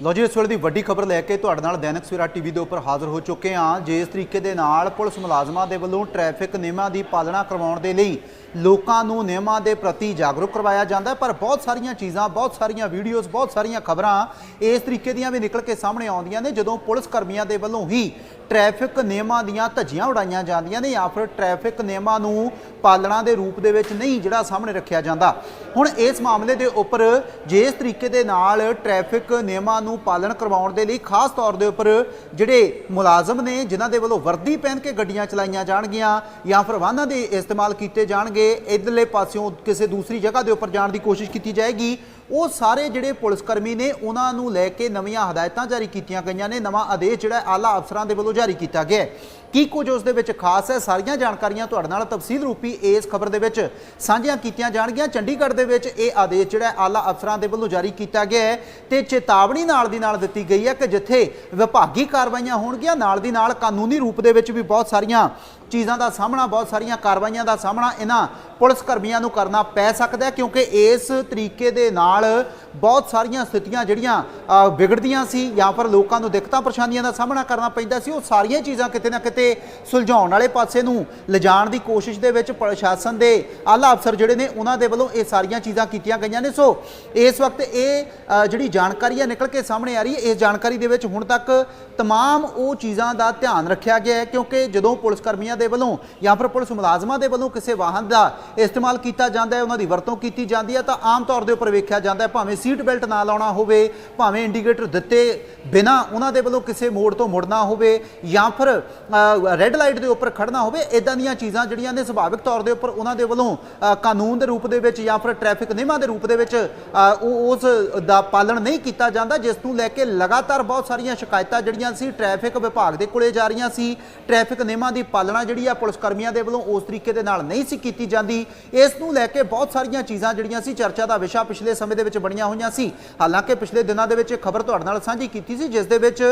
ਲੋ ਜੀ, ਇਸ ਵੇਲੇ ਦੀ ਵੱਡੀ ਖਬਰ ਲੈ ਕੇ ਤੁਹਾਡੇ ਨਾਲ ਦੈਨਿਕ ਸਵੇਰਾ ਟੀਵੀ ਦੇ ਉੱਪਰ ਹਾਜ਼ਰ ਹੋ ਚੁੱਕੇ ਹਾਂ। ਜਿਸ ਤਰੀਕੇ ਦੇ ਨਾਲ ਪੁਲਿਸ ਮੁਲਾਜ਼ਮਾਂ ਦੇ ਵੱਲੋਂ ਟ੍ਰੈਫਿਕ ਨਿਯਮਾਂ ਦੀ ਪਾਲਣਾ ਕਰਵਾਉਣ ਦੇ ਲਈ ਲੋਕਾਂ ਨੂੰ ਨਿਯਮਾਂ ਦੇ ਪ੍ਰਤੀ ਜਾਗਰੂਕ ਕਰਵਾਇਆ ਜਾਂਦਾ ਪਰ ਬਹੁਤ ਸਾਰੀਆਂ ਚੀਜ਼ਾਂ, ਬਹੁਤ ਸਾਰੀਆਂ ਵੀਡੀਓਜ਼, ਬਹੁਤ ਸਾਰੀਆਂ ਖਬਰਾਂ ਇਸ ਤਰੀਕੇ ਦੀਆਂ ਵੀ ਨਿਕਲ ਕੇ ਸਾਹਮਣੇ ਆਉਂਦੀਆਂ ਨੇ, ਜਦੋਂ ਪੁਲਿਸ ਕਰਮੀਆਂ ਦੇ ਵੱਲੋਂ ਹੀ ਟ੍ਰੈਫਿਕ ਨਿਯਮਾਂ ਦੀਆਂ ਧੱਜੀਆਂ ਉਡਾਈਆਂ ਜਾਂਦੀਆਂ ਨੇ ਜਾਂ ਫਿਰ ਟ੍ਰੈਫਿਕ ਨਿਯਮਾਂ ਨੂੰ ਪਾਲਣਾ ਦੇ ਰੂਪ ਦੇ ਵਿੱਚ ਨਹੀਂ ਜਿਹੜਾ ਸਾਹਮਣੇ ਰੱਖਿਆ ਜਾਂਦਾ। ਹੁਣ ਇਸ ਮਾਮਲੇ ਦੇ ਉੱਪਰ ਜਿਸ ਤਰੀਕੇ ਦੇ ਨਾਲ ਟ੍ਰੈਫਿਕ ਨਿਯਮਾਂ ਨੂੰ ਪਾਲਣ ਕਰਵਾਉਣ ਦੇ ਲਈ ਖਾਸ ਤੌਰ ਦੇ ਉੱਪਰ ਜਿਹੜੇ ਮੁਲਾਜ਼ਮ ਨੇ, ਜਿਨ੍ਹਾਂ ਦੇ ਵੱਲੋਂ ਵਰਦੀ ਪਹਿਨ ਕੇ ਗੱਡੀਆਂ ਚਲਾਈਆਂ ਜਾਣਗੀਆਂ ਜਾਂ ਫਿਰ ਵਾਹਨਾਂ ਦੇ ਇਸਤੇਮਾਲ ਕੀਤੇ ਜਾਣਗੇ, ਇਧਰਲੇ ਪਾਸਿਓਂ ਕਿਸੇ ਦੂਸਰੀ ਜਗ੍ਹਾ ਦੇ ਉੱਪਰ ਜਾਣ ਦੀ ਕੋਸ਼ਿਸ਼ ਕੀਤੀ ਜਾਏਗੀ। ਉਹ ਸਾਰੇ ਜਿਹੜੇ ਪੁਲਿਸ ਕਰਮੀ ਨੇ, ਉਹਨਾਂ ਨੂੰ ਲੈ ਕੇ ਨਵੀਆਂ ਹਦਾਇਤਾਂ ਜਾਰੀ ਕੀਤੀਆਂ ਗਈਆਂ ਨੇ। ਨਵਾਂ ਆਦੇਸ਼ ਜਿਹੜਾ ਆਲਾ ਅਫਸਰਾਂ ਦੇ ਵੱਲੋਂ ਜਾਰੀ ਕੀਤਾ ਗਿਆ ਹੈ। ਕੀ ਕੁਝ ਉਸ ਦੇ ਵਿੱਚ ਖਾਸ ਹੈ? ਸਾਰੀਆਂ ਜਾਣਕਾਰੀਆਂ ਤੁਹਾਡੇ ਨਾਲ ਤਫਸੀਲ ਰੂਪੀ ਇਸ ਖਬਰ ਦੇ ਵਿੱਚ ਸਾਂਝੀਆਂ ਕੀਤੀਆਂ ਜਾਣਗੀਆਂ। ਚੰਡੀਗੜ੍ਹ ਦੇ ਵਿੱਚ ਇਹ ਆਦੇਸ਼ ਜਿਹੜਾ ਆਲਾ ਅਫਸਰਾਂ ਦੇ ਵੱਲੋਂ ਜਾਰੀ ਕੀਤਾ ਗਿਆ ਹੈ ਤੇ ਚੇਤਾਵਨੀ ਨਾਲ ਦੀ ਨਾਲ ਦਿੱਤੀ ਗਈ ਹੈ ਕਿ ਜਿੱਥੇ ਵਿਭਾਗੀ ਕਾਰਵਾਈਆਂ ਹੋਣਗੀਆਂ, ਨਾਲ ਦੀ ਨਾਲ ਕਾਨੂੰਨੀ ਰੂਪ ਦੇ ਵਿੱਚ ਵੀ ਬਹੁਤ ਸਾਰੀਆਂ ਚੀਜ਼ਾਂ ਦਾ ਸਾਹਮਣਾ, ਬਹੁਤ ਸਾਰੀਆਂ ਕਾਰਵਾਈਆਂ ਦਾ ਸਾਹਮਣਾ ਇਹਨਾਂ ਪੁਲਿਸ ਕਰਮੀਆਂ ਨੂੰ ਕਰਨਾ ਪੈ ਸਕਦਾ ਹੈ, ਕਿਉਂਕਿ ਇਸ ਤਰੀਕੇ ਦੇ ਨਾਲ ਬਹੁਤ ਸਾਰੀਆਂ ਸਥਿਤੀਆਂ ਜਿਹੜੀਆਂ ਵਿਗੜਦੀਆਂ ਸੀ ਜਾਂ ਫਿਰ ਲੋਕਾਂ ਨੂੰ ਦਿੱਕਤਾਂ, ਪਰੇਸ਼ਾਨੀਆਂ ਦਾ ਸਾਹਮਣਾ ਕਰਨਾ ਪੈਂਦਾ ਸੀ, ਉਹ ਸਾਰੀਆਂ ਚੀਜ਼ਾਂ ਕਿਤੇ ਨਾ ਕਿਤੇ ਸੁਲਝਾਉਣ ਵਾਲੇ ਪਾਸੇ ਨੂੰ ਲਿਜਾਣ ਦੀ ਕੋਸ਼ਿਸ਼ ਦੇ ਵਿੱਚ ਪ੍ਰਸ਼ਾਸਨ ਦੇ ਆਲਾ ਅਫਸਰ ਜਿਹੜੇ ਨੇ, ਉਹਨਾਂ ਦੇ ਵੱਲੋਂ ਇਹ ਸਾਰੀਆਂ ਚੀਜ਼ਾਂ ਕੀਤੀਆਂ ਗਈਆਂ ਨੇ। ਸੋ ਇਸ ਵਕਤ ਇਹ ਜਿਹੜੀ ਜਾਣਕਾਰੀ ਹੈ, ਨਿਕਲ ਕੇ ਸਾਹਮਣੇ ਆ ਰਹੀ ਹੈ। ਇਸ ਜਾਣਕਾਰੀ ਦੇ ਵਿੱਚ ਹੁਣ ਤੱਕ ਤਮਾਮ ਉਹ ਚੀਜ਼ਾਂ ਦਾ ਧਿਆਨ ਰੱਖਿਆ ਗਿਆ ਹੈ, ਕਿਉਂਕਿ ਜਦੋਂ ਪੁਲਿਸ ਕਰਮੀਆਂ ਦੇ ਵੱਲੋਂ ਜਾਂ ਫਿਰ ਪੁਲਿਸ ਮੁਲਾਜ਼ਮਾਂ ਦੇ ਵੱਲੋਂ ਕਿਸੇ ਵਾਹਨ ਦਾ ਇਸਤੇਮਾਲ ਕੀਤਾ ਜਾਂਦਾ ਹੈ, ਉਹਨਾਂ ਦੀ ਵਰਤੋਂ ਕੀਤੀ ਜਾਂਦੀ ਹੈ, ਤਾਂ ਆਮ ਤੌਰ ਦੇ ਉੱਪਰ ਵੇਖਿਆ ਜਾਂਦਾ ਹੈ, ਭਾਵੇਂ ਸੀਟ ਬੈਲਟ ਨਾ ਲਾਉਣਾ ਹੋਵੇ, ਭਾਵੇਂ ਇੰਡੀਕੇਟਰ ਦਿੱਤੇ ਬਿਨਾ ਉਹਨਾਂ ਦੇ ਵੱਲੋਂ ਕਿਸੇ ਮੋੜ ਤੋਂ ਮੁੜਨਾ ਹੋਵੇ ਜਾਂ ਫਿਰ ਰੈੱਡ ਲਾਈਟ ਦੇ ਉੱਪਰ ਖੜਨਾ ਹੋਵੇ ਇਦਾਂ ਦੀਆਂ ਚੀਜ਼ਾਂ ਜਿਹੜੀਆਂ ਨੇ ਸੁਭਾਵਿਕ ਤੌਰ ਦੇ ਉੱਪਰ ਉਹਨਾਂ ਦੇ ਵੱਲੋਂ ਕਾਨੂੰਨ ਦੇ ਰੂਪ ਦੇ ਵਿੱਚ ਜਾਂ ਫਿਰ ਟ੍ਰੈਫਿਕ ਨਿਯਮਾਂ ਦੇ ਰੂਪ ਦੇ ਵਿੱਚ ਉਹ ਉਸ ਦਾ ਪਾਲਣ ਨਹੀਂ ਕੀਤਾ ਜਾਂਦਾ, ਜਿਸ ਨੂੰ ਲੈ ਕੇ ਲਗਾਤਾਰ ਬਹੁਤ ਸਾਰੀਆਂ ਸ਼ਿਕਾਇਤਾਂ ਜਿਹੜੀਆਂ ਸੀ ਟ੍ਰੈਫਿਕ ਵਿਭਾਗ ਦੇ ਕੋਲੇ ਜਾ ਰਹੀਆਂ ਸੀ ਟ੍ਰੈਫਿਕ ਨਿਯਮਾਂ ਦੀ ਪਾਲਣਾ ਜਿਹੜੀ ਆ ਪੁਲਿਸ ਕਰਮੀਆਂ ਦੇ ਵੱਲੋਂ ਉਸ ਤਰੀਕੇ ਦੇ ਨਾਲ ਨਹੀਂ ਸੀ ਕੀਤੀ ਜਾਂਦੀ। ਇਸ ਨੂੰ ਲੈ ਕੇ ਬਹੁਤ ਸਾਰੀਆਂ ਚੀਜ਼ਾਂ ਜਿਹੜੀਆਂ ਸੀ ਚਰਚਾ ਦਾ ਵਿਸ਼ਾ ਪਿਛਲੇ ਸਮੇਂ ਦੇ ਵਿੱਚ ਬਣੀਆਂ ਹੋਈਆਂ ਸੀ। ਹਾਲਾਂਕਿ ਪਿਛਲੇ ਦਿਨਾਂ ਦੇ ਵਿੱਚ ਖਬਰ ਤੁਹਾਡੇ ਨਾਲ ਸਾਂਝੀ ਕੀਤੀ ਸੀ, ਜਿਸ ਦੇ ਵਿੱਚ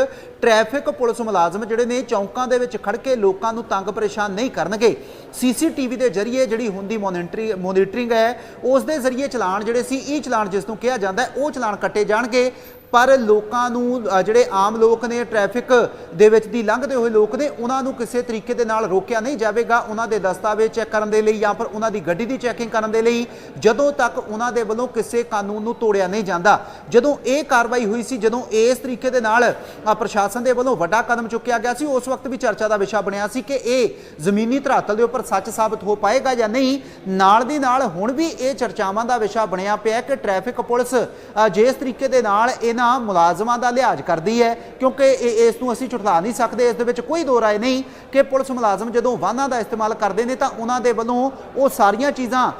ਟ੍ਰੈਫਿਕ ਪੁਲਿਸ ਮੁਲਾਜ਼ਮ ਜਿਹੜੇ ਨੇ ਚੌਂਕਾਂ ਦੇ ਵਿੱਚ ਖੜ ਕੇ ਲੋਕਾਂ ਨੂੰ ਤੰਗ ਪਰੇਸ਼ਾਨ ਨਹੀਂ ਕਰਨਗੇ। ਸੀਸੀਟੀਵੀ ਦੇ ਜ਼ਰੀਏ ਜਿਹੜੀ ਹੁੰਦੀ ਮੋਨੀਟਰੀ, ਮੋਨੀਟਰਿੰਗ ਹੈ, ਉਸ ਦੇ ਜ਼ਰੀਏ ਚਲਾਨ ਜਿਹੜੇ ਸੀ, ਇਹ ਚਲਾਨ ਜਿਸ ਨੂੰ ਕਿਹਾ ਜਾਂਦਾ ਹੈ, ਉਹ ਚਲਾਨ ਕੱਟੇ ਜਾਣਗੇ। ਪਰ ਲੋਕਾਂ ਨੂੰ ਜਿਹੜੇ ਆਮ ਲੋਕ ਨੇ ਟ੍ਰੈਫਿਕ ਦੇ ਵਿੱਚ ਦੀ ਲੰਘਦੇ ਹੋਏ ਲੋਕ ਨੇ, ਉਹਨਾਂ ਨੂੰ ਕਿਸੇ ਤਰੀਕੇ ਦੇ ਨਾਲ ਰੋਕਿਆ ਨਹੀਂ ਜਾਵੇਗਾ ਉਹਨਾਂ ਦੇ ਦਸਤਾਵੇਜ਼ ਚੈੱਕ ਕਰਨ ਦੇ ਲਈ ਜਾਂ ਫਿਰ ਉਹਨਾਂ ਦੀ ਗੱਡੀ ਦੀ ਚੈਕਿੰਗ ਕਰਨ ਦੇ ਲਈ। ਜਦੋਂ ਤੱਕ ਉਹਨਾਂ ਦੇ ਵੱਲੋਂ ਕਿਸੇ ਕਾਨੂੰਨ ਨੂੰ ਤੋੜਿਆ ਨਹੀਂ ਜਾਂਦਾ, ਜਦੋਂ ਇਹ ਕਾਰਵਾਈ ਹੋਈ ਸੀ, ਜਦੋਂ ਇਸ ਤਰੀਕੇ ਦੇ ਨਾਲ ਪ੍ਰਸ਼ਾਸਨ ਦੇ ਵੱਲੋਂ ਵੱਡਾ ਕਦਮ ਚੁੱਕਿਆ ਗਿਆ ਸੀ, ਉਸ ਵਕਤ ਵੀ ਚਰਚਾ ਦਾ ਵਿਸ਼ਾ ਬਣਿਆ ਸੀ ਕਿ ਇਹ ਜ਼ਮੀਨੀ ਧਰਾਤਲ ਦੇ ਉੱਪਰ ਸੱਚ ਸਾਬਤ ਹੋ ਪਾਏਗਾ ਜਾਂ ਨਹੀਂ। ਨਾਲ ਦੀ ਨਾਲ ਹੁਣ ਵੀ ਇਹ ਚਰਚਾਵਾਂ ਦਾ ਵਿਸ਼ਾ ਬਣਿਆ ਪਿਆ ਕਿ ਟ੍ਰੈਫਿਕ ਪੁਲਿਸ ਜਿਸ ਤਰੀਕੇ ਦੇ ਨਾਲ ਇਹ ਇਹਨਾਂ ਮੁਲਾਜ਼ਮਾਂ ਦਾ ਲਿਹਾਜ਼ ਕਰਦੀ ਹੈ, ਕਿਉਂਕਿ ਇਹ ਇਸ ਨੂੰ ਅਸੀਂ ਝੁਠਲਾ ਨਹੀਂ ਸਕਦੇ। ਇਸ ਦੇ ਵਿੱਚ ਕੋਈ ਦੋ ਰਾਏ ਨਹੀਂ ਕਿ ਪੁਲਿਸ ਮੁਲਾਜ਼ਮ ਜਦੋਂ ਵਾਹਨਾਂ ਦਾ ਇਸਤੇਮਾਲ ਕਰਦੇ ਨੇ ਤਾਂ ਉਹਨਾਂ ਦੇ ਵੱਲੋਂ ਉਹ ਸਾਰੀਆਂ ਚੀਜ਼ਾਂ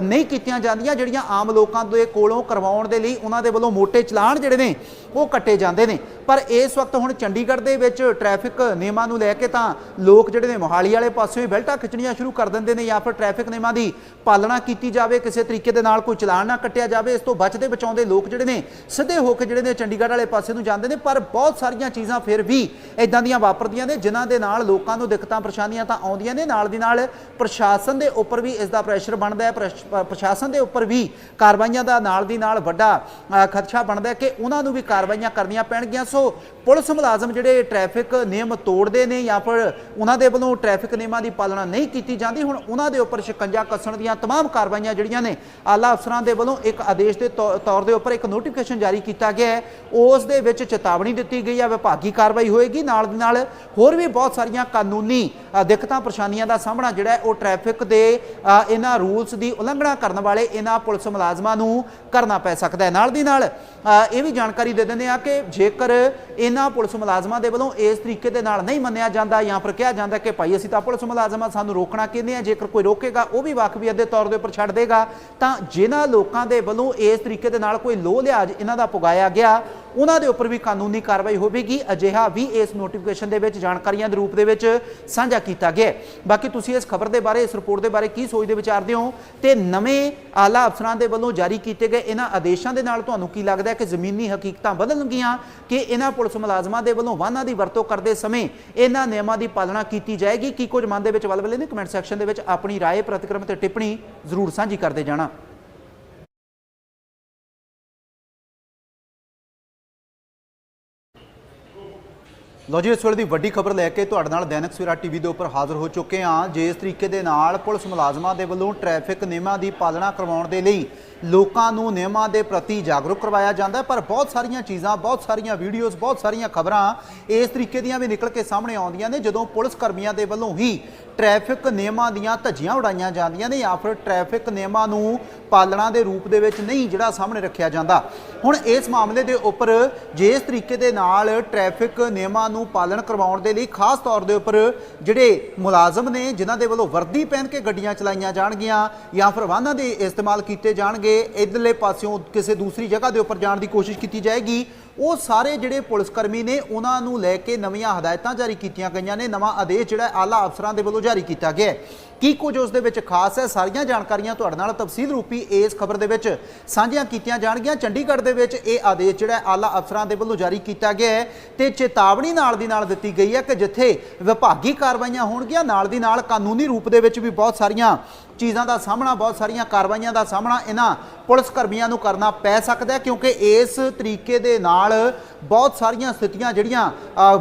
ਨਹੀਂ ਕੀਤੀਆਂ ਜਾਂਦੀਆਂ, ਜਿਹੜੀਆਂ ਆਮ ਲੋਕਾਂ ਦੇ ਕੋਲੋਂ ਕਰਵਾਉਣ ਦੇ ਲਈ ਉਹਨਾਂ ਦੇ ਵੱਲੋਂ ਮੋٹے ਚਲਾਨ ਜਿਹੜੇ ਨੇ ਉਹ ਕੱਟੇ ਜਾਂਦੇ ਨੇ। ਪਰ ਇਸ ਵਕਤ ਹੁਣ ਚੰਡੀਗੜ੍ਹ ਦੇ ਵਿੱਚ ਟ੍ਰੈਫਿਕ ਨਿਯਮਾਂ ਨੂੰ ਲੈ ਕੇ ਤਾਂ ਲੋਕ ਜਿਹੜੇ ਨੇ ਮੋਹਾਲੀ ਵਾਲੇ ਪਾਸਿਓਂ ਹੀ ਬੈਲਟਾਂ ਖਿੱਚਣੀਆਂ ਸ਼ੁਰੂ ਕਰ ਦਿੰਦੇ ਨੇ ਜਾਂ ਫਿਰ ਟ੍ਰੈਫਿਕ ਨਿਯਮਾਂ ਦੀ ਪਾਲਣਾ ਕੀਤੀ ਜਾਵੇ, ਕਿਸੇ ਤਰੀਕੇ ਦੇ ਨਾਲ ਕੋਈ ਚਲਾਨ ਨਾ ਕੱਟਿਆ ਜਾਵੇ, ਇਸ ਤੋਂ ਬਚਦੇ ਬਚਾਉਂਦੇ ਲੋਕ ਜਿਹੜੇ ਨੇ ਸਿੱਧੇ ਹੋ ਕੇ ਜਿਹੜੇ ਨੇ ਚੰਡੀਗੜ੍ਹ ਵਾਲੇ ਪਾਸੇ ਨੂੰ ਜਾਂਦੇ ਨੇ। ਪਰ ਬਹੁਤ ਸਾਰੀਆਂ ਚੀਜ਼ਾਂ ਫਿਰ ਵੀ ਇਦਾਂ ਦੀਆਂ ਵਾਪਰਦੀਆਂ ਨੇ, ਜਿਨ੍ਹਾਂ ਦੇ ਨਾਲ ਲੋਕਾਂ ਨੂੰ ਦਿੱਕਤਾਂ, ਪਰੇਸ਼ਾਨੀਆਂ ਤਾਂ ਆਉਂਦੀਆਂ ਨੇ। ਨਾਲ ਦੀ ਨਾਲ ਪ੍ਰਸ਼ਾਸਨ ਦੇ ਉੱਪਰ ਵੀ ਇਸ ਦਾ ਪ੍ਰੈਸ਼ਰ ਬਣਦਾ ਹੈ। ਪ੍ਰਸ਼ਾਸਨ ਦੇ ਉੱਪਰ ਵੀ ਕਾਰਵਾਈਆਂ ਦਾ ਨਾਲ ਦੀ ਨਾਲ ਵੱਡਾ ਖਦਸ਼ਾ ਬਣਦਾ ਹੈ ਕਿ ਉਹਨਾਂ ਨੂੰ ਵੀ ਕਾਰਵਾਈਆਂ ਕਰਨੀਆਂ ਪੈਣਗੀਆਂ ਸੋ ਪੁਲਿਸ ਮੁਲਾਜ਼ਮ ਜਿਹੜੇ ਟ੍ਰੈਫਿਕ ਨਿਯਮ ਤੋੜਦੇ ਨੇ ਜਾਂ ਫਿਰ ਉਹਨਾਂ ਦੇ ਵੱਲੋਂ ਟ੍ਰੈਫਿਕ ਨਿਯਮਾਂ ਦੀ ਪਾਲਣਾ ਨਹੀਂ ਕੀਤੀ ਜਾਂਦੀ ਹੁਣ ਉਹਨਾਂ ਦੇ ਉੱਪਰ ਸ਼ਿਕੰਜਾ ਕੱਸਣ ਦੀਆਂ तमाम ਕਾਰਵਾਈਆਂ ਜਿਹੜੀਆਂ ਨੇ ਆਲਾ ਅਫਸਰਾਂ ਦੇ ਵੱਲੋਂ ਇੱਕ ਆਦੇਸ਼ ਦੇ ਤੌ- ਤੌਰ ਦੇ ਉੱਪਰ ਇੱਕ ਨੋਟੀਫਿਕੇਸ਼ਨ ਜਾਰੀ ਕੀਤਾ ਗਿਆ ਹੈ ਉਸ ਦੇ ਵਿੱਚ ਚੇਤਾਵਨੀ ਦਿੱਤੀ ਗਈ ਹੈ ਵਿਭਾਗੀ ਕਾਰਵਾਈ ਹੋਏਗੀ ਨਾਲ ਦੀ ਨਾਲ ਹੋਰ ਵੀ ਬਹੁਤ ਸਾਰੀਆਂ ਕਾਨੂੰਨੀ ਅ, ਦਿੱਕਤਾਂ ਪਰੇਸ਼ਾਨੀਆਂ ਦਾ ਸਾਹਮਣਾ ਜਿਹੜਾ ਹੈ ਉਹ ਟ੍ਰੈਫਿਕ ਦੇ ਅ, ਇਹਨਾਂ ਰੂਲਸ ਦੀ ਉਲੰਘਣਾ ਕਰਨ ਵਾਲੇ ਇਹਨਾਂ ਪੁਲਿਸ ਮੁਲਾਜ਼ਮਾਂ ਨੂੰ ਕਰਨਾ ਪੈ ਸਕਦਾ ਹੈ ਨਾਲ ਦੀ ਨਾਲ ਅ, ਇਹ ਵੀ ਜਾਣਕਾਰੀ ਦੇ ਦਿੰਦੇ ਆ ਕਿ ਜੇਕਰ ਇਹਨਾਂ ਪੁਲਿਸ ਮੁਲਾਜ਼ਮਾਂ ਦੇ ਵੱਲੋਂ ਇਸ ਤਰੀਕੇ ਦੇ ਨਾਲ ਨਹੀਂ ਮੰਨਿਆ ਜਾਂਦਾ ਜਾਂ ਫਿਰ ਕਿਹਾ ਜਾਂਦਾ ਕਿ ਭਾਈ ਅਸੀਂ ਤਾਂ ਪੁਲਿਸ ਮੁਲਾਜ਼ਮਾਂ ਸਾਨੂੰ ਰੋਕਣਾ ਕਹਿੰਦੇ ਆ ਜੇਕਰ ਕੋਈ ਰੋਕੇਗਾ, ਉਹ ਵੀ ਵਾਕਫੀਅਤ ਦੇ ਤੌਰ ਦੇ ਉੱਪਰ ਛੱਡ ਦੇਗਾ, ਤਾਂ ਜਿਨ੍ਹਾਂ ਲੋਕਾਂ ਦੇ ਵੱਲੋਂ ਇਸ ਤਰੀਕੇ ਦੇ ਨਾਲ ਕੋਈ ਲੋਹ ਲਿਹਾਜ਼ ਇਹਨਾਂ ਦਾ ਪੁਗਾਇਆ ਗਿਆ ਉਹਨਾਂ ਦੇ ਉੱਪਰ ਵੀ ਕਾਨੂੰਨੀ ਕਾਰਵਾਈ ਹੋਵੇਗੀ ਅਜਿਹਾ ਵੀ ਇਸ ਨੋਟੀਫਿਕੇਸ਼ਨ ਦੇ ਵਿੱਚ ਜਾਣਕਾਰੀਆਂ ਦੇ ਰੂਪ ਦੇ ਵਿੱਚ ਸਾਂਝਾ ਕੀਤਾ ਗਿਆ ਹੈ। ਬਾਕੀ ਤੁਸੀਂ ਇਸ ਖਬਰ ਦੇ ਬਾਰੇ ਇਸ ਰਿਪੋਰਟ ਦੇ ਬਾਰੇ ਕੀ ਸੋਚਦੇ ਵਿਚਾਰਦੇ ਹੋ ਤੇ ਨਵੇਂ ਆਲਾ ਅਫਸਰਾਂ ਦੇ ਵੱਲੋਂ ਜਾਰੀ ਕੀਤੇ ਗਏ ਇਹਨਾਂ ਆਦੇਸ਼ਾਂ ਦੇ ਨਾਲ ਤੁਹਾਨੂੰ ਕੀ ਲੱਗਦਾ ਹੈ ਕਿ ਜ਼ਮੀਨੀ ਹਕੀਕਤਾਂ ਬਦਲਣਗੀਆਂ ਕਿ ਇਹਨਾਂ ਪੁਲਿਸ ਮੁਲਾਜ਼ਮਾਂ ਦੇ ਵੱਲੋਂ ਵਾਹਨਾਂ ਦੀ ਵਰਤੋਂ ਕਰਦੇ ਸਮੇਂ ਇਹਨਾਂ ਨਿਯਮਾਂ ਦੀ ਪਾਲਣਾ ਕੀਤੀ ਜਾਏਗੀ ਕੀ ਕੁਝ ਮਨ ਦੇ ਵਿੱਚ ਵਲਵਲੇ ਨੇ ਕਮੈਂਟ ਸੈਕਸ਼ਨ ਦੇ ਵਿੱਚ ਆਪਣੀ رائے ਪ੍ਰਤੀਕਰਮ ਤੇ ਟਿੱਪਣੀ ਜ਼ਰੂਰ ਸਾਂਝੀ ਕਰਦੇ ਜਾਣਾ ਲੋ ਜੀ, ਇਸ ਵੇਲੇ ਦੀ ਵੱਡੀ ਖਬਰ ਲੈ ਕੇ ਤੁਹਾਡੇ ਨਾਲ ਦੈਨਿਕ ਸਵੇਰਾ ਟੀਵੀ ਦੇ ਉੱਪਰ ਹਾਜ਼ਰ ਹੋ ਚੁੱਕੇ ਹਾਂ। ਜਿਸ ਤਰੀਕੇ ਦੇ ਨਾਲ ਪੁਲਿਸ ਮੁਲਾਜ਼ਮਾਂ ਦੇ ਵੱਲੋਂ ਟ੍ਰੈਫਿਕ ਨਿਯਮਾਂ ਦੀ ਪਾਲਣਾ ਕਰਵਾਉਣ ਦੇ ਲਈ ਲੋਕਾਂ ਨੂੰ ਨਿਯਮਾਂ ਦੇ ਪ੍ਰਤੀ ਜਾਗਰੂਕ ਕਰਵਾਇਆ ਜਾਂਦਾ ਪਰ ਬਹੁਤ ਸਾਰੀਆਂ ਚੀਜ਼ਾਂ, ਬਹੁਤ ਸਾਰੀਆਂ ਵੀਡੀਓਜ਼ ਬਹੁਤ ਸਾਰੀਆਂ ਖਬਰਾਂ ਇਸ ਤਰੀਕੇ ਦੀਆਂ ਵੀ ਨਿਕਲ ਕੇ ਸਾਹਮਣੇ ਆਉਂਦੀਆਂ ਨੇ, ਜਦੋਂ ਪੁਲਿਸ ਕਰਮੀਆਂ ਦੇ ਵੱਲੋਂ ਹੀ ਟ੍ਰੈਫਿਕ ਨਿਯਮਾਂ ਦੀਆਂ ਧੱਜੀਆਂ ਉਡਾਈਆਂ ਜਾਂਦੀਆਂ ਨੇ ਜਾਂ ਫਿਰ ਟ੍ਰੈਫਿਕ ਨਿਯਮਾਂ ਨੂੰ ਪਾਲਣਾ ਦੇ ਰੂਪ ਦੇ ਵਿੱਚ ਨਹੀਂ ਜਿਹੜਾ ਸਾਹਮਣੇ ਰੱਖਿਆ ਜਾਂਦਾ। ਹੁਣ ਇਸ ਮਾਮਲੇ ਦੇ ਉੱਪਰ ਜਿਸ ਤਰੀਕੇ ਦੇ ਨਾਲ ਟ੍ਰੈਫਿਕ ਨਿਯਮਾਂ ਨੂੰ ਪਾਲਣ ਕਰਵਾਉਣ ਦੇ ਲਈ ਖਾਸ ਤੌਰ ਦੇ ਉੱਪਰ ਜਿਹੜੇ ਮੁਲਾਜ਼ਮ ਨੇ, ਜਿਨ੍ਹਾਂ ਦੇ ਵੱਲੋਂ ਵਰਦੀ ਪਹਿਨ ਕੇ ਗੱਡੀਆਂ ਚਲਾਈਆਂ ਜਾਣਗੀਆਂ ਜਾਂ ਫਿਰ ਵਾਹਨਾਂ ਦੇ ਇਸਤੇਮਾਲ ਕੀਤੇ ਜਾਣਗੇ ਇਧਰਲੇ ਪਾਸਿਓਂ ਕਿਸੇ ਦੂਸਰੀ ਜਗ੍ਹਾ ਦੇ ਉੱਪਰ ਜਾਣ ਦੀ ਕੋਸ਼ਿਸ਼ ਕੀਤੀ ਜਾਏਗੀ। ਉਹ ਸਾਰੇ ਜਿਹੜੇ ਪੁਲਿਸ ਕਰਮੀ ਨੇ, ਉਹਨਾਂ ਨੂੰ ਲੈ ਕੇ ਨਵੀਆਂ ਹਦਾਇਤਾਂ ਜਾਰੀ ਕੀਤੀਆਂ ਗਈਆਂ ਨੇ। ਨਵਾਂ ਆਦੇਸ਼ ਜਿਹੜਾ ਆਲਾ ਅਫਸਰਾਂ ਦੇ ਵੱਲੋਂ ਜਾਰੀ ਕੀਤਾ ਗਿਆ ਹੈ। ਕੀ ਕੁਝ ਉਸ ਦੇ ਵਿੱਚ ਖਾਸ ਹੈ? ਸਾਰੀਆਂ ਜਾਣਕਾਰੀਆਂ ਤੁਹਾਡੇ ਨਾਲ ਤਫਸੀਲ ਰੂਪੀ ਇਸ ਖਬਰ ਦੇ ਵਿੱਚ ਸਾਂਝੀਆਂ ਕੀਤੀਆਂ ਜਾਣਗੀਆਂ। ਚੰਡੀਗੜ੍ਹ ਦੇ ਵਿੱਚ ਇਹ ਆਦੇਸ਼ ਜਿਹੜਾ ਆਲਾ ਅਫਸਰਾਂ ਦੇ ਵੱਲੋਂ ਜਾਰੀ ਕੀਤਾ ਗਿਆ ਹੈ ਤੇ ਚੇਤਾਵਨੀ ਨਾਲ ਦੀ ਨਾਲ ਦਿੱਤੀ ਗਈ ਹੈ ਕਿ ਜਿੱਥੇ ਵਿਭਾਗੀ ਕਾਰਵਾਈਆਂ ਹੋਣਗੀਆਂ, ਨਾਲ ਦੀ ਨਾਲ ਕਾਨੂੰਨੀ ਰੂਪ ਦੇ ਵਿੱਚ ਵੀ ਬਹੁਤ ਸਾਰੀਆਂ ਚੀਜ਼ਾਂ ਦਾ ਸਾਹਮਣਾ, ਬਹੁਤ ਸਾਰੀਆਂ ਕਾਰਵਾਈਆਂ ਦਾ ਸਾਹਮਣਾ ਇਹਨਾਂ ਪੁਲਿਸ ਕਰਮੀਆਂ ਨੂੰ ਕਰਨਾ ਪੈ ਸਕਦਾ ਕਿਉਂਕਿ ਇਸ ਤਰੀਕੇ ਦੇ ਨਾਲ ਬਹੁਤ ਸਾਰੀਆਂ ਸਥਿਤੀਆਂ ਜਿਹੜੀਆਂ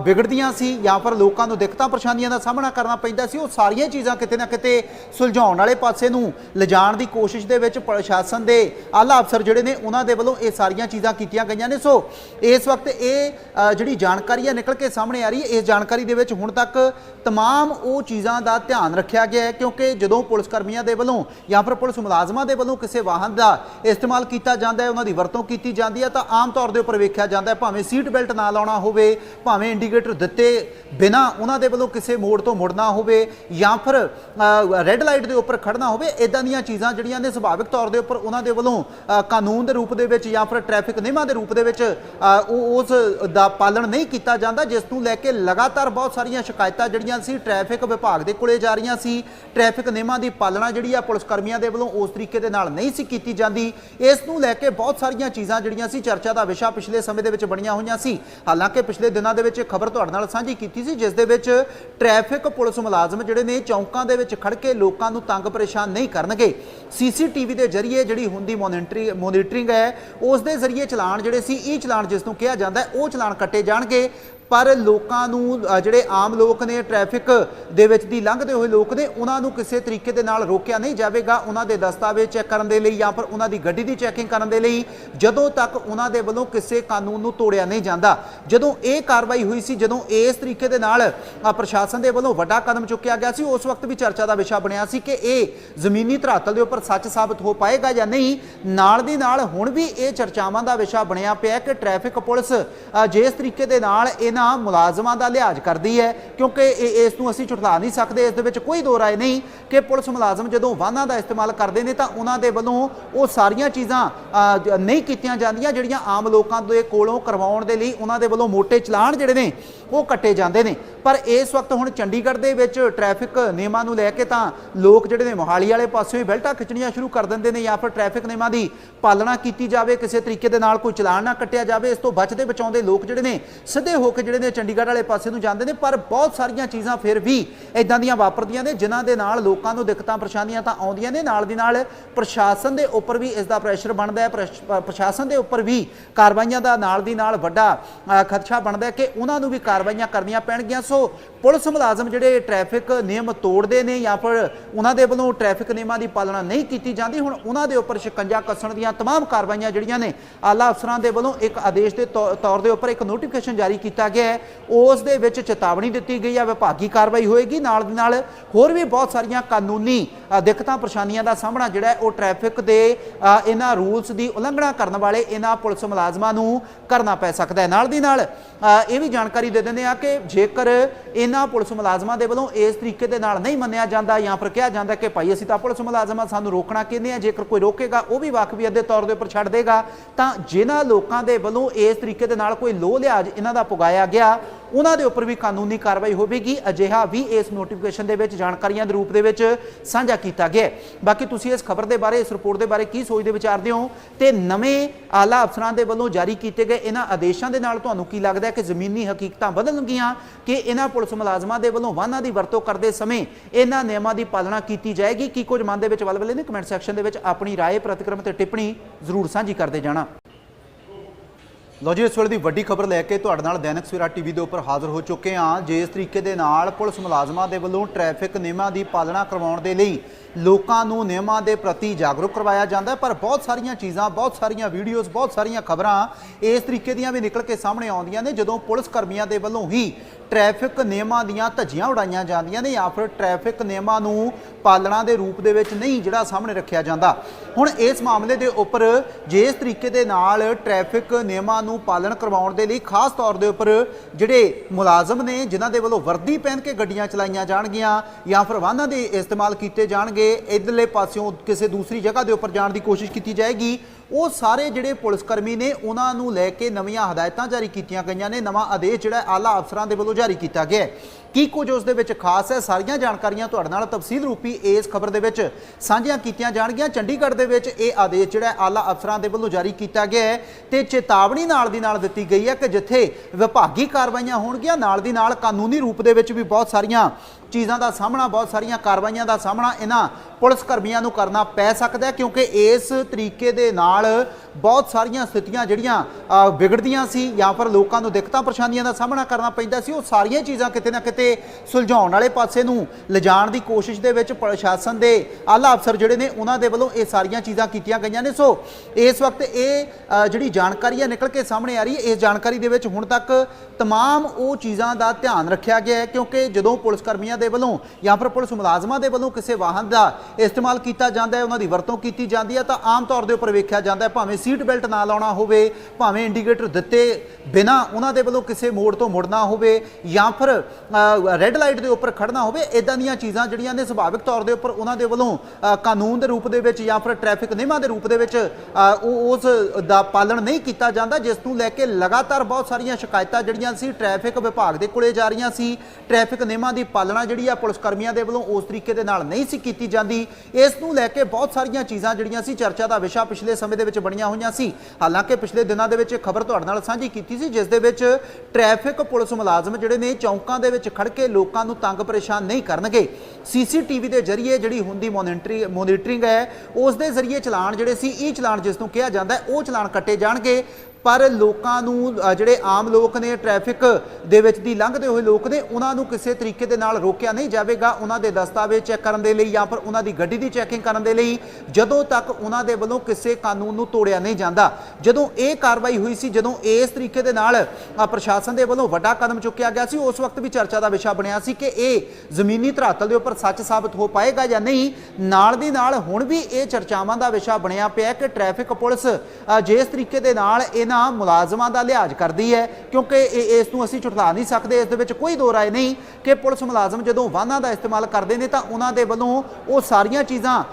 ਵਿਗੜਦੀਆਂ ਸੀ ਜਾਂ ਫਿਰ ਲੋਕਾਂ ਨੂੰ ਦਿੱਕਤਾਂ, ਪਰੇਸ਼ਾਨੀਆਂ ਦਾ ਸਾਹਮਣਾ ਕਰਨਾ ਪੈਂਦਾ ਸੀ, ਉਹ ਸਾਰੀਆਂ ਚੀਜ਼ਾਂ ਕਿਤੇ ਨਾ ਕਿਤੇ ਸੁਲਝਾਉਣ ਵਾਲੇ ਪਾਸੇ ਨੂੰ ਲਿਜਾਣ ਦੀ ਕੋਸ਼ਿਸ਼ ਦੇ ਵਿੱਚ ਪ੍ਰਸ਼ਾਸਨ ਦੇ ਆਲਾ ਅਫਸਰ ਜਿਹੜੇ ਨੇ, ਉਹਨਾਂ ਦੇ ਵੱਲੋਂ ਇਹ ਸਾਰੀਆਂ ਚੀਜ਼ਾਂ ਕੀਤੀਆਂ ਗਈਆਂ ਨੇ। ਸੋ, ਇਸ ਵਕਤ ਇਹ ਜਿਹੜੀ ਜਾਣਕਾਰੀ ਹੈ ਨਿਕਲ ਕੇ ਸਾਹਮਣੇ ਆ ਰਹੀ ਹੈ, ਇਸ ਜਾਣਕਾਰੀ ਦੇ ਵਿੱਚ ਹੁਣ ਤੱਕ ਤਮਾਮ ਉਹ ਚੀਜ਼ਾਂ ਦਾ ਧਿਆਨ ਰੱਖਿਆ ਗਿਆ ਹੈ, ਕਿਉਂਕਿ ਜਦੋਂ ਪੁਲਿਸ ਕਰਮੀਆਂ ਦੇ ਵੱਲੋਂ ਜਾਂ ਫਿਰ ਪੁਲਿਸ ਮੁਲਾਜ਼ਮਾਂ ਦੇ ਵੱਲੋਂ ਕਿਸੇ ਵਾਹਨ ਦਾ ਇਸਤੇਮਾਲ ਕੀਤਾ ਜਾਂਦਾ ਹੈ, ਉਹਨਾਂ ਦੀ ਵਰਤੋਂ ਕੀਤੀ ਜਾਂਦੀ ਹੈ, ਤਾਂ ਆਮ ਤੌਰ ਦੇ ਉੱਪਰ ਵੇਖਿਆ ਜਾਂਦਾ ਹੈ, ਭਾਵੇਂ ਸੀਟ ਬੈਲਟ ਨਾ ਲਾਉਣਾ ਹੋਵੇ, ਭਾਵੇਂ ਇੰਡੀਕੇਟਰ ਦਿੱਤੇ ਬਿਨਾ ਉਹਨਾਂ ਦੇ ਵੱਲੋਂ ਕਿਸੇ ਮੋੜ ਤੋਂ ਮੁੜਨਾ ਹੋਵੇ ਜਾਂ ਫਿਰ ਰੈੱਡ ਲਾਈਟ ਦੇ ਉੱਪਰ ਖੜਨਾ ਹੋਵੇ ਇਦਾਂ ਦੀਆਂ ਚੀਜ਼ਾਂ ਜਿਹੜੀਆਂ ਨੇ ਸੁਭਾਵਿਕ ਤੌਰ ਦੇ ਉੱਪਰ ਉਹਨਾਂ ਦੇ ਵੱਲੋਂ ਕਾਨੂੰਨ ਦੇ ਰੂਪ ਦੇ ਵਿੱਚ ਜਾਂ ਫਿਰ ਟ੍ਰੈਫਿਕ ਨਿਯਮਾਂ ਦੇ ਰੂਪ ਦੇ ਵਿੱਚ ਉਹ ਉਸ ਦਾ ਪਾਲਣ ਨਹੀਂ ਕੀਤਾ ਜਾਂਦਾ, ਜਿਸ ਨੂੰ ਲੈ ਕੇ ਲਗਾਤਾਰ ਬਹੁਤ ਸਾਰੀਆਂ ਸ਼ਿਕਾਇਤਾਂ ਜਿਹੜੀਆਂ ਸੀ ਟ੍ਰੈਫਿਕ ਵਿਭਾਗ ਦੇ ਕੋਲੇ ਜਾ ਰਹੀਆਂ ਸੀ। ਟ੍ਰੈਫਿਕ ਨਿਯਮਾਂ ਦੀ ਪਾਲਣਾ ਜਿਹੜੀ ਆ ਪੁਲਿਸ ਕਰਮੀਆਂ ਦੇ ਵੱਲੋਂ ਉਸ ਤਰੀਕੇ ਦੇ ਨਾਲ ਨਹੀਂ ਸੀ ਕੀਤੀ ਜਾਂਦੀ। ਇਸ ਨੂੰ ਲੈ ਕੇ ਬਹੁਤ ਸਾਰੀਆਂ ਚੀਜ਼ਾਂ ਜਿਹੜੀਆਂ ਸੀ ਚਰਚਾ ਦਾ ਵਿਸ਼ਾ ਪਿਛਲੇ ਸਮੇਂ ਦੇ ਵਿੱਚ ਬਣੀਆਂ ਹੋਈਆਂ ਸੀ। ਹਾਲਾਂਕਿ ਪਿਛਲੇ ਦਿਨਾਂ ਦੇ ਵਿੱਚ ਖਬਰ ਤੁਹਾਡੇ ਨਾਲ ਸਾਂਝੀ ਕੀਤੀ ਸੀ, ਜਿਸ ਦੇ ਵਿੱਚ ਟ੍ਰੈਫਿਕ ਪੁਲਿਸ ਮੁਲਾਜ਼ਮ ਜਿਹੜੇ ਨੇ ਚੌਂਕਾਂ ਦੇ ਵਿੱਚ ਖੜ ਕੇ ਲੋਕਾਂ ਨੂੰ ਤੰਗ ਪਰੇਸ਼ਾਨ ਨਹੀਂ ਕਰਨਗੇ। ਸੀਸੀਟੀਵੀ ਦੇ ਜ਼ਰੀਏ ਜਿਹੜੀ ਹੁੰਦੀ ਮੋਨੀਟਰੀ, ਮੋਨੀਟਰਿੰਗ ਹੈ, ਉਸ ਦੇ ਜ਼ਰੀਏ ਚਲਾਨ ਜਿਹੜੇ ਸੀ, ਇਹ ਚਲਾਨ ਜਿਸ ਨੂੰ ਕਿਹਾ ਜਾਂਦਾ ਹੈ, ਉਹ ਚਲਾਨ ਕੱਟੇ ਜਾਣਗੇ। ਪਰ ਲੋਕਾਂ ਨੂੰ ਜਿਹੜੇ ਆਮ ਲੋਕ ਨੇ ਟ੍ਰੈਫਿਕ ਦੇ ਵਿੱਚ ਦੀ ਲੰਘਦੇ ਹੋਏ ਲੋਕ ਨੇ, ਉਹਨਾਂ ਨੂੰ ਕਿਸੇ ਤਰੀਕੇ ਦੇ ਨਾਲ ਰੋਕਿਆ ਨਹੀਂ ਜਾਵੇਗਾ। ਉਹਨਾਂ ਦੇ ਦਸਤਾਵੇਜ਼ ਚੈੱਕ ਕਰਨ ਦੇ ਲਈ ਜਾਂ ਫਿਰ ਉਹਨਾਂ ਦੀ ਗੱਡੀ ਦੀ ਚੈਕਿੰਗ ਕਰਨ ਦੇ ਲਈ ਜਦੋਂ ਤੱਕ ਉਹਨਾਂ ਦੇ ਵੱਲੋਂ ਕਿਸੇ ਕਾਨੂੰਨ ਨੂੰ ਤੋੜਿਆ ਨਹੀਂ ਜਾਂਦਾ। ਜਦੋਂ ਇਹ ਕਾਰਵਾਈ ਹੋਈ ਸੀ, ਜਦੋਂ ਇਸ ਤਰੀਕੇ ਦੇ ਨਾਲ ਪ੍ਰਸ਼ਾਸਨ ਦੇ ਵੱਲੋਂ ਵੱਡਾ ਕਦਮ ਚੁੱਕਿਆ ਗਿਆ ਸੀ, ਉਸ ਵਕਤ ਵੀ ਚਰਚਾ ਦਾ ਵਿਸ਼ਾ ਬਣਿਆ ਸੀ ਕਿ ਇਹ ਜ਼ਮੀਨੀ ਧਰਾਤਲ ਦੇ ਉੱਪਰ ਸੱਚ ਸਾਬਤ ਹੋ ਪਾਏਗਾ ਜਾਂ ਨਹੀਂ। ਨਾਲ ਦੀ ਨਾਲ ਹੁਣ ਵੀ ਇਹ ਚਰਚਾਵਾਂ ਦਾ ਵਿਸ਼ਾ ਬਣਿਆ ਪਿਆ ਕਿ ਟ੍ਰੈਫਿਕ ਪੁਲਿਸ ਜਿਸ ਤਰੀਕੇ ਦੇ ਨਾਲ ਇਹਨਾਂ ਮੁਲਾਜ਼ਮਾਂ ਦਾ ਲਿਹਾਜ਼ ਕਰਦੀ ਹੈ, ਕਿਉਂਕਿ ਇਹ- ਇਸ ਨੂੰ ਅਸੀਂ ਝੁਠਲਾ ਨਹੀਂ ਸਕਦੇ, ਇਸ ਦੇ ਵਿੱਚ ਕੋਈ ਦੋ ਰਾਏ ਨਹੀਂ ਕਿ ਪੁਲਿਸ ਮੁਲਾਜ਼ਮ ਜਦੋਂ ਵਾਹਨਾਂ ਦਾ ਇਸਤੇਮਾਲ ਕਰਦੇ ਨੇ ਤਾਂ ਉਹਨਾਂ ਦੇ ਵੱਲੋਂ ਉਹ ਸਾਰੀਆਂ ਚੀਜ਼ਾਂ ਨਹੀਂ ਕੀਤੀਆਂ ਜਾਂਦੀਆਂ, ਜਿਹੜੀਆਂ ਆਮ ਲੋਕਾਂ ਦੇ ਕੋਲੋਂ ਕਰਵਾਉਣ ਦੇ ਲਈ ਉਹਨਾਂ ਦੇ ਵੱਲੋਂ ਮੋٹے ਚਲਾਨ ਜਿਹੜੇ ਨੇ, ਉਹ ਕੱਟੇ ਜਾਂਦੇ ਨੇ। ਪਰ ਇਸ ਵਕਤ ਹੁਣ ਚੰਡੀਗੜ੍ਹ ਦੇ ਵਿੱਚ ਟ੍ਰੈਫਿਕ ਨਿਯਮਾਂ ਨੂੰ ਲੈ ਕੇ ਤਾਂ ਲੋਕ ਜਿਹੜੇ ਨੇ ਮੋਹਾਲੀ ਵਾਲੇ ਪਾਸਿਓਂ ਹੀ ਬੈਲਟਾਂ ਖਿੱਚਣੀਆਂ ਸ਼ੁਰੂ ਕਰ ਦਿੰਦੇ ਨੇ ਜਾਂ ਫਿਰ ਟ੍ਰੈਫਿਕ ਨਿਯਮਾਂ ਦੀ ਪਾਲਣਾ ਕੀਤੀ ਜਾਵੇ, ਕਿਸੇ ਤਰੀਕੇ ਦੇ ਨਾਲ ਕੋਈ ਚਲਾਨ ਨਾ ਕੱਟਿਆ ਜਾਵੇ, ਇਸ ਤੋਂ ਬਚਦੇ ਬਚਾਉਂਦੇ ਲੋਕ ਜਿਹੜੇ ਨੇ ਸਿੱਧੇ ਹੋ ਕੇ ਜਿਹੜੇ ਨੇ ਚੰਡੀਗੜ੍ਹ ਵਾਲੇ ਪਾਸੇ ਨੂੰ ਜਾਂਦੇ ਨੇ, ਪਰ ਬਹੁਤ ਸਾਰੀਆਂ ਚੀਜ਼ਾਂ ਫਿਰ ਵੀ ਇਦਾਂ ਦੀਆਂ ਵਾਪਰਦੀਆਂ ਨੇ, ਜਿਨ੍ਹਾਂ ਦੇ ਨਾਲ ਲੋਕਾਂ ਨੂੰ ਦਿੱਕਤਾਂ, ਪਰੇਸ਼ਾਨੀਆਂ ਤਾਂ ਆਉਂਦੀਆਂ ਨੇ। ਨਾਲ ਦੀ ਨਾਲ ਪ੍ਰਸ਼ਾਸਨ ਦੇ ਉੱਪਰ ਵੀ ਇਸ ਦਾ ਪ੍ਰੈਸ਼ਰ ਬਣਦਾ ਹੈ ਪ੍ਰਸ਼ਾਸਨ ਦੇ ਉੱਪਰ ਵੀ ਕਾਰਵਾਈਆਂ ਦਾ ਨਾਲ ਦੀ ਨਾਲ ਵੱਡਾ ਖਦਸ਼ਾ ਬਣਦਾ ਹੈ ਕਿ ਉਹਨਾਂ ਨੂੰ ਵੀ ਕਾਰਵਾਈਆਂ ਕਰਨੀਆਂ ਪੈਣਗੀਆਂ। ਸੋ ਪੁਲਿਸ ਮੁਲਾਜ਼ਮ ਜਿਹੜੇ ਟ੍ਰੈਫਿਕ ਨਿਯਮ ਤੋੜਦੇ ਨੇ ਜਾਂ ਫਿਰ ਉਹਨਾਂ ਦੇ ਵੱਲੋਂ ਟ੍ਰੈਫਿਕ ਨਿਯਮਾਂ ਦੀ ਪਾਲਣਾ ਨਹੀਂ ਕੀਤੀ ਜਾਂਦੀ ਹੁਣ ਉਹਨਾਂ ਦੇ ਉੱਪਰ ਸ਼ਿਕੰਜਾ ਕੱਸਣ ਦੀਆਂ तमाम ਕਾਰਵਾਈਆਂ ਜਿਹੜੀਆਂ ਨੇ ਆਲਾ ਅਫਸਰਾਂ ਦੇ ਵੱਲੋਂ ਇੱਕ ਆਦੇਸ਼ ਦੇ ਤੌ- ਤੌਰ ਦੇ ਉੱਪਰ ਇੱਕ ਨੋਟੀਫਿਕੇਸ਼ਨ ਜਾਰੀ ਕੀਤਾ ਗਿਆ ਹੈ ਉਸ ਦੇ ਵਿੱਚ ਚੇਤਾਵਨੀ ਦਿੱਤੀ ਗਈ ਹੈ ਵਿਭਾਗੀ ਕਾਰਵਾਈ ਹੋਏਗੀ ਨਾਲ ਦੀ ਨਾਲ ਹੋਰ ਵੀ ਬਹੁਤ ਸਾਰੀਆਂ ਕਾਨੂੰਨੀ ਅ, ਦਿੱਕਤਾਂ ਪਰੇਸ਼ਾਨੀਆਂ ਦਾ ਸਾਹਮਣਾ ਜਿਹੜਾ ਹੈ ਉਹ ਟ੍ਰੈਫਿਕ ਦੇ ਅ, ਇਹਨਾਂ ਰੂਲਸ ਦੀ ਉਲੰਘਣਾ ਕਰਨ ਵਾਲੇ ਇਹਨਾਂ ਪੁਲਿਸ ਮੁਲਾਜ਼ਮਾਂ ਨੂੰ ਕਰਨਾ ਪੈ ਸਕਦਾ ਹੈ ਨਾਲ ਦੀ ਨਾਲ ਅ, ਇਹ ਵੀ ਜਾਣਕਾਰੀ ਦੇ ਦਿੰਦੇ ਆ ਕਿ ਜੇਕਰ ਇਹਨਾਂ ਪੁਲਿਸ ਮੁਲਾਜ਼ਮਾਂ ਦੇ ਵੱਲੋਂ ਇਸ ਤਰੀਕੇ ਦੇ ਨਾਲ ਨਹੀਂ ਮੰਨਿਆ ਜਾਂਦਾ ਜਾਂ ਫਿਰ ਕਿਹਾ ਜਾਂਦਾ ਕਿ ਭਾਈ ਅਸੀਂ ਤਾਂ ਪੁਲਿਸ ਮੁਲਾਜ਼ਮਾਂ ਸਾਨੂੰ ਰੋਕਣਾ ਕਿਹਨੇ ਆ? ਜੇਕਰ ਕੋਈ ਰੋਕੇਗਾ, ਉਹ ਵੀ ਵਾਕਫੀਅਤ ਦੇ ਤੌਰ ਦੇ ਉੱਪਰ ਛੱਡ ਦੇਗਾ। ਤਾਂ ਜਿਨ੍ਹਾਂ ਲੋਕਾਂ ਦੇ ਵੱਲੋਂ ਇਸ ਤਰੀਕੇ ਦੇ ਨਾਲ ਕੋਈ ਲੋ ਲਿਹਾਜ਼ ਇਹਨਾਂ ਦਾ ਪੁਗਾਇਆ ਗਿਆ, ਉਹਨਾਂ ਦੇ ਉੱਪਰ ਵੀ ਕਾਨੂੰਨੀ ਕਾਰਵਾਈ ਹੋਵੇਗੀ। ਅਜਿਹਾ ਵੀ ਇਸ ਨੋਟੀਫਿਕੇਸ਼ਨ ਦੇ ਵਿੱਚ ਜਾਣਕਾਰੀਆਂ ਦੇ ਰੂਪ ਦੇ ਵਿੱਚ ਸਾਂਝਾ ਕੀਤਾ ਗਿਆ ਬਾਕੀ ਤੁਸੀਂ ਇਸ ਖਬਰ ਦੇ ਬਾਰੇ, ਇਸ ਰਿਪੋਰਟ ਦੇ ਬਾਰੇ ਕੀ ਸੋਚਦੇ ਵਿਚਾਰਦੇ ਹੋ? ਤੇ ਨਵੇਂ ਆਲਾ ਅਫਸਰਾਂ ਦੇ ਵੱਲੋਂ ਜਾਰੀ ਕੀਤੇ ਗਏ ਇਹਨਾਂ ਆਦੇਸ਼ਾਂ ਦੇ ਨਾਲ ਤੁਹਾਨੂੰ ਕੀ ਲੱਗਦਾ ਹੈ ਕਿ ਜ਼ਮੀਨੀ ਹਕੀਕਤਾਂ ਬਦਲਣਗੀਆਂ ਕਿ ਇਹਨਾਂ ਪੁਲਿਸ ਮੁਲਾਜ਼ਮਾਂ ਦੇ ਵੱਲੋਂ ਵਾਹਨਾਂ ਦੀ ਵਰਤੋਂ ਕਰਦੇ ਸਮੇਂ ਇਹਨਾਂ ਨਿਯਮਾਂ ਦੀ ਪਾਲਣਾ ਕੀਤੀ ਜਾਏਗੀ ਕੀ ਕੁਝ ਮਨ ਦੇ ਵਿੱਚ ਵਲਵਲੇ ਨੇ ਕਮੈਂਟ ਸੈਕਸ਼ਨ ਦੇ ਵਿੱਚ ਆਪਣੀ رائے ਪ੍ਰਤੀਕਰਮ ਤੇ ਟਿੱਪਣੀ ਜ਼ਰੂਰ ਸਾਂਝੀ ਕਰਦੇ ਜਾਣਾ ਲੋ ਜੀ ਇਸ ਵੇਲੇ ਦੀ ਵੱਡੀ ਖਬਰ ਲੈ ਕੇ ਤੁਹਾਡੇ ਨਾਲ ਦੈਨਿਕ ਸਵੇਰਾ ਟੀਵੀ ਦੇ ਉੱਪਰ ਹਾਜ਼ਰ ਹੋ ਚੁੱਕੇ ਹਾਂ ਜਿਸ ਤਰੀਕੇ ਦੇ ਨਾਲ ਪੁਲਿਸ ਮੁਲਾਜ਼ਮਾਂ ਦੇ ਵੱਲੋਂ ਟ੍ਰੈਫਿਕ ਨਿਯਮਾਂ ਦੀ ਪਾਲਣਾ ਕਰਵਾਉਣ ਦੇ ਲਈ ਲੋਕਾਂ ਨੂੰ ਨਿਯਮਾਂ ਦੇ ਪ੍ਰਤੀ ਜਾਗਰੂਕ ਕਰਵਾਇਆ ਜਾਂਦਾ ਹੈ ਪਰ ਬਹੁਤ ਸਾਰੀਆਂ ਚੀਜ਼ਾਂ ਬਹੁਤ ਸਾਰੀਆਂ ਵੀਡੀਓਜ਼ ਬਹੁਤ ਸਾਰੀਆਂ ਖਬਰਾਂ ਇਸ ਤਰੀਕੇ ਦੀਆਂ ਵੀ ਨਿਕਲ ਕੇ ਸਾਹਮਣੇ ਆਉਂਦੀਆਂ ਨੇ ਜਦੋਂ ਪੁਲਿਸ ਕਰਮੀਆਂ ਦੇ ਵੱਲੋਂ ਹੀ ਟ੍ਰੈਫਿਕ ਨਿਯਮਾਂ ਦੀਆਂ ਧੱਜੀਆਂ ਉਡਾਈਆਂ ਜਾਂਦੀਆਂ ਨੇ ਜਾਂ ਫਿਰ ਟ੍ਰੈਫਿਕ ਨਿਯਮਾਂ ਨੂੰ ਪਾਲਣਾ ਦੇ ਰੂਪ ਦੇ ਵਿੱਚ ਨਹੀਂ ਜਿਹੜਾ ਸਾਹਮਣੇ ਰੱਖਿਆ ਜਾਂਦਾ। ਹੁਣ ਇਸ ਮਾਮਲੇ ਦੇ ਉੱਪਰ ਜਿਸ ਤਰੀਕੇ ਦੇ ਨਾਲ ਟ੍ਰੈਫਿਕ ਨਿਯਮਾਂ ਨੂੰ ਪਾਲਣ ਕਰਵਾਉਣ ਦੇ ਲਈ ਖਾਸ ਤੌਰ ਦੇ ਉੱਪਰ ਜਿਹੜੇ ਮੁਲਾਜ਼ਮ ਨੇ, ਜਿਨ੍ਹਾਂ ਦੇ ਵੱਲੋਂ ਵਰਦੀ ਪਹਿਨ ਕੇ ਗੱਡੀਆਂ ਚਲਾਈਆਂ ਜਾਣਗੀਆਂ ਜਾਂ ਫਿਰ ਵਾਹਨਾਂ ਦੇ ਇਸਤੇਮਾਲ ਕੀਤੇ ਜਾਣਗੇ, ਇਧਰਲੇ ਪਾਸਿਓਂ ਕਿਸੇ ਦੂਸਰੀ ਜਗ੍ਹਾ ਦੇ ਉੱਪਰ ਜਾਣ ਦੀ ਕੋਸ਼ਿਸ਼ ਕੀਤੀ ਜਾਏਗੀ। ਉਹ ਸਾਰੇ ਜਿਹੜੇ ਪੁਲਿਸ ਕਰਮੀ ਨੇ, ਉਹਨਾਂ ਨੂੰ ਲੈ ਕੇ ਨਵੀਆਂ ਹਦਾਇਤਾਂ ਜਾਰੀ ਕੀਤੀਆਂ ਗਈਆਂ ਨੇ। ਨਵਾਂ ਆਦੇਸ਼ ਜਿਹੜਾ ਆਲਾ ਅਫਸਰਾਂ ਦੇ ਵੱਲੋਂ ਜਾਰੀ ਕੀਤਾ ਗਿਆ ਹੈ। ਕੀ ਕੁਝ ਉਸ ਦੇ ਵਿੱਚ ਖਾਸ ਹੈ? ਸਾਰੀਆਂ ਜਾਣਕਾਰੀਆਂ ਤੁਹਾਡੇ ਨਾਲ ਤਫਸੀਲ ਰੂਪੀ ਇਸ ਖਬਰ ਦੇ ਵਿੱਚ ਸਾਂਝੀਆਂ ਕੀਤੀਆਂ ਜਾਣਗੀਆਂ। ਚੰਡੀਗੜ੍ਹ ਦੇ ਵਿੱਚ ਇਹ ਆਦੇਸ਼ ਜਿਹੜਾ ਆਲਾ ਅਫਸਰਾਂ ਦੇ ਵੱਲੋਂ ਜਾਰੀ ਕੀਤਾ ਗਿਆ ਹੈ ਤੇ ਚੇਤਾਵਨੀ ਨਾਲ ਦੀ ਨਾਲ ਦਿੱਤੀ ਗਈ ਹੈ ਕਿ ਜਿੱਥੇ ਵਿਭਾਗੀ ਕਾਰਵਾਈਆਂ ਹੋਣਗੀਆਂ, ਨਾਲ ਦੀ ਨਾਲ ਕਾਨੂੰਨੀ ਰੂਪ ਦੇ ਵਿੱਚ ਵੀ ਬਹੁਤ ਸਾਰੀਆਂ ਚੀਜ਼ਾਂ ਦਾ ਸਾਹਮਣਾ, ਬਹੁਤ ਸਾਰੀਆਂ ਕਾਰਵਾਈਆਂ ਦਾ ਸਾਹਮਣਾ ਇਹਨਾਂ ਪੁਲਿਸ ਕਰਮੀਆਂ ਨੂੰ ਕਰਨਾ ਪੈ ਸਕਦਾ ਕਿਉਂਕਿ ਇਸ ਤਰੀਕੇ ਦੇ ਨਾਲ ਬਹੁਤ ਸਾਰੀਆਂ ਸਥਿਤੀਆਂ ਜਿਹੜੀਆਂ ਵਿਗੜਦੀਆਂ ਸੀ ਜਾਂ ਫਿਰ ਲੋਕਾਂ ਨੂੰ ਦਿੱਕਤਾਂ, ਪਰੇਸ਼ਾਨੀਆਂ ਦਾ ਸਾਹਮਣਾ ਕਰਨਾ ਪੈਂਦਾ ਸੀ, ਉਹ ਸਾਰੀਆਂ ਚੀਜ਼ਾਂ ਕਿਤੇ ਨਾ ਕਿਤੇ ਸੁਲਝਾਉਣ ਵਾਲੇ ਪਾਸੇ ਨੂੰ ਲਿਜਾਣ ਦੀ ਕੋਸ਼ਿਸ਼ ਦੇ ਵਿੱਚ ਪ੍ਰਸ਼ਾਸਨ ਦੇ ਆਲਾ ਅਫਸਰ ਜਿਹੜੇ ਨੇ, ਉਹਨਾਂ ਦੇ ਵੱਲੋਂ ਇਹ ਸਾਰੀਆਂ ਚੀਜ਼ਾਂ ਕੀਤੀਆਂ ਗਈਆਂ ਨੇ। ਸੋ, ਇਸ ਵਕਤ ਇਹ ਜਿਹੜੀ ਜਾਣਕਾਰੀ ਹੈ, ਨਿਕਲ ਕੇ ਸਾਹਮਣੇ ਆ ਰਹੀ ਹੈ। ਇਸ ਜਾਣਕਾਰੀ ਦੇ ਵਿੱਚ ਹੁਣ ਤੱਕ ਤਮਾਮ ਉਹ ਚੀਜ਼ਾਂ ਦਾ ਧਿਆਨ ਰੱਖਿਆ ਗਿਆ ਹੈ, ਕਿਉਂਕਿ ਜਦੋਂ ਪੁਲਿਸ ਕਰਮੀਆਂ ਦੇ ਵੱਲੋਂ ਜਾਂ ਫਿਰ ਪੁਲਿਸ ਮੁਲਾਜ਼ਮਾਂ ਦੇ ਵੱਲੋਂ ਕਿਸੇ ਵਾਹਨ ਦਾ ਇਸਤੇਮਾਲ ਕੀਤਾ ਜਾਂਦਾ ਹੈ, ਉਹਨਾਂ ਦੀ ਵਰਤੋਂ ਕੀਤੀ ਜਾਂਦੀ ਹੈ, ਤਾਂ ਆਮ ਤੌਰ ਦੇ ਉੱਪਰ ਵੇਖਿਆ ਜਾਂਦਾ ਹੈ, ਭਾਵੇਂ ਸੀਟ ਬੈਲਟ ਨਾ ਲਾਉਣਾ ਹੋਵੇ, ਭਾਵੇਂ ਇੰਡੀਕੇਟਰ ਦਿੱਤੇ ਬਿਨਾ ਉਹਨਾਂ ਦੇ ਵੱਲੋਂ ਕਿਸੇ ਮੋੜ ਤੋਂ ਮੁੜਨਾ ਹੋਵੇ ਜਾਂ ਫਿਰ ਰੈੱਡ ਲਾਈਟ ਦੇ ਉੱਪਰ ਖੜਨਾ ਹੋਵੇ ਇਦਾਂ ਦੀਆਂ ਚੀਜ਼ਾਂ ਜਿਹੜੀਆਂ ਨੇ ਸੁਭਾਵਿਕ ਤੌਰ ਦੇ ਉੱਪਰ ਉਹਨਾਂ ਦੇ ਵੱਲੋਂ ਕਾਨੂੰਨ ਦੇ ਰੂਪ ਦੇ ਵਿੱਚ ਜਾਂ ਫਿਰ ਟ੍ਰੈਫਿਕ ਨਿਯਮਾਂ ਦੇ ਰੂਪ ਦੇ ਵਿੱਚ ਉਹ, ਉਸ ਦਾ ਪਾਲਣ ਨਹੀਂ ਕੀਤਾ ਜਾਂਦਾ, ਜਿਸ ਨੂੰ ਲੈ ਕੇ ਲਗਾਤਾਰ ਬਹੁਤ ਸਾਰੀਆਂ ਸ਼ਿਕਾਇਤਾਂ ਜਿਹੜੀਆਂ ਸੀ ਟ੍ਰੈਫਿਕ ਵਿਭਾਗ ਦੇ ਕੋਲੇ ਜਾ ਰਹੀਆਂ ਸੀ। ਟ੍ਰੈਫਿਕ ਨਿਯਮਾਂ ਦੀ ਪਾਲਣਾ ਜਿਹੜੀ ਆ ਪੁਲਿਸ ਕਰਮੀਆਂ ਦੇ ਵੱਲੋਂ ਉਸ ਤਰੀਕੇ ਦੇ ਨਾਲ ਨਹੀਂ ਸੀ ਕੀਤੀ ਜਾਂਦੀ। ਇਸ ਨੂੰ ਲੈ ਕੇ ਬਹੁਤ ਸਾਰੀਆਂ ਚੀਜ਼ਾਂ ਜਿਹੜੀਆਂ ਸੀ ਚਰਚਾ ਦਾ ਵਿਸ਼ਾ ਪਿਛਲੇ ਸਮੇਂ ਦੇ ਵਿੱਚ ਬਣੀਆਂ ਹੋਈਆਂ ਸੀ। ਹਾਲਾਂਕਿ ਪਿਛਲੇ ਦਿਨਾਂ ਦੇ ਵਿੱਚ ਖਬਰ ਤੁਹਾਡੇ ਨਾਲ ਸਾਂਝੀ ਕੀਤੀ ਸੀ ਜਿਸ ਦੇ ਵਿੱਚ ਟ੍ਰੈਫਿਕ ਪੁਲਿਸ ਮੁਲਾਜ਼ਮ ਜਿਹੜੇ ਨੇ ਚੌਂਕਾਂ ਦੇ ਵਿੱਚ ਖੜ ਕੇ ਲੋਕਾਂ ਨੂੰ ਤੰਗ ਪਰੇਸ਼ਾਨ ਨਹੀਂ ਕਰਨਗੇ। ਸੀਸੀਟੀਵੀ ਦੇ ਜ਼ਰੀਏ ਜਿਹੜੀ ਹੁੰਦੀ ਮੋਨੀਟਰੀ ਮੋਨੀਟਰਿੰਗ ਹੈ ਉਸ ਦੇ ਜ਼ਰੀਏ ਚਲਾਨ ਜਿਹੜੇ ਸੀ ਇਹ ਚਲਾਨ ਜਿਸ ਨੂੰ ਕਿਹਾ ਜਾਂਦਾ ਹੈ, ਉਹ ਚਲਾਨ ਕੱਟੇ ਜਾਣਗੇ। ਪਰ ਲੋਕਾਂ ਨੂੰ ਜਿਹੜੇ ਆਮ ਲੋਕ ਨੇ ਟ੍ਰੈਫਿਕ ਦੇ ਵਿੱਚ ਦੀ ਲੰਘਦੇ ਹੋਏ ਲੋਕ ਨੇ, ਉਹਨਾਂ ਨੂੰ ਕਿਸੇ ਤਰੀਕੇ ਦੇ ਨਾਲ ਰੋਕਿਆ ਨਹੀਂ ਜਾਵੇਗਾ। ਉਹਨਾਂ ਦੇ ਦਸਤਾਵੇਜ਼ ਚੈੱਕ ਕਰਨ ਦੇ ਲਈ ਜਾਂ ਫਿਰ ਉਹਨਾਂ ਦੀ ਗੱਡੀ ਦੀ ਚੈਕਿੰਗ ਕਰਨ ਦੇ ਲਈ ਜਦੋਂ ਤੱਕ ਉਹਨਾਂ ਦੇ ਵੱਲੋਂ ਕਿਸੇ ਕਾਨੂੰਨ ਨੂੰ ਤੋੜਿਆ ਨਹੀਂ ਜਾਂਦਾ। ਜਦੋਂ ਇਹ ਕਾਰਵਾਈ ਹੋਈ ਸੀ, ਜਦੋਂ ਇਸ ਤਰੀਕੇ ਦੇ ਨਾਲ ਪ੍ਰਸ਼ਾਸਨ ਦੇ ਵੱਲੋਂ ਵੱਡਾ ਕਦਮ ਚੁੱਕਿਆ ਗਿਆ ਸੀ, ਉਸ ਵਕਤ ਵੀ ਚਰਚਾ ਦਾ ਵਿਸ਼ਾ ਬਣਿਆ ਸੀ ਕਿ ਇਹ ਜ਼ਮੀਨੀ ਧਰਾਤਲ ਦੇ ਉੱਪਰ ਸੱਚ ਸਾਬਤ ਹੋ ਪਾਏਗਾ ਜਾਂ ਨਹੀਂ। ਨਾਲ ਦੀ ਨਾਲ ਹੁਣ ਵੀ ਇਹ ਚਰਚਾਵਾਂ ਦਾ ਵਿਸ਼ਾ ਬਣਿਆ ਪਿਆ ਕਿ ਟ੍ਰੈਫਿਕ ਪੁਲਿਸ ਜਿਸ ਤਰੀਕੇ ਦੇ ਨਾਲ ਇਹ ਇਹਨਾਂ ਮੁਲਾਜ਼ਮਾਂ ਦਾ ਲਿਹਾਜ਼ ਕਰਦੀ ਹੈ, ਕਿਉਂਕਿ ਇਹ ਇਸ ਨੂੰ ਅਸੀਂ ਝੁਠਲਾ ਨਹੀਂ ਸਕਦੇ, ਇਸ ਦੇ ਵਿੱਚ ਕੋਈ ਦੋ ਰਾਏ ਨਹੀਂ ਕਿ ਪੁਲਿਸ ਮੁਲਾਜ਼ਮ ਜਦੋਂ ਵਾਹਨਾਂ ਦਾ ਇਸਤੇਮਾਲ ਕਰਦੇ ਨੇ ਤਾਂ ਉਹਨਾਂ ਦੇ ਵੱਲੋਂ ਉਹ ਸਾਰੀਆਂ ਚੀਜ਼ਾਂ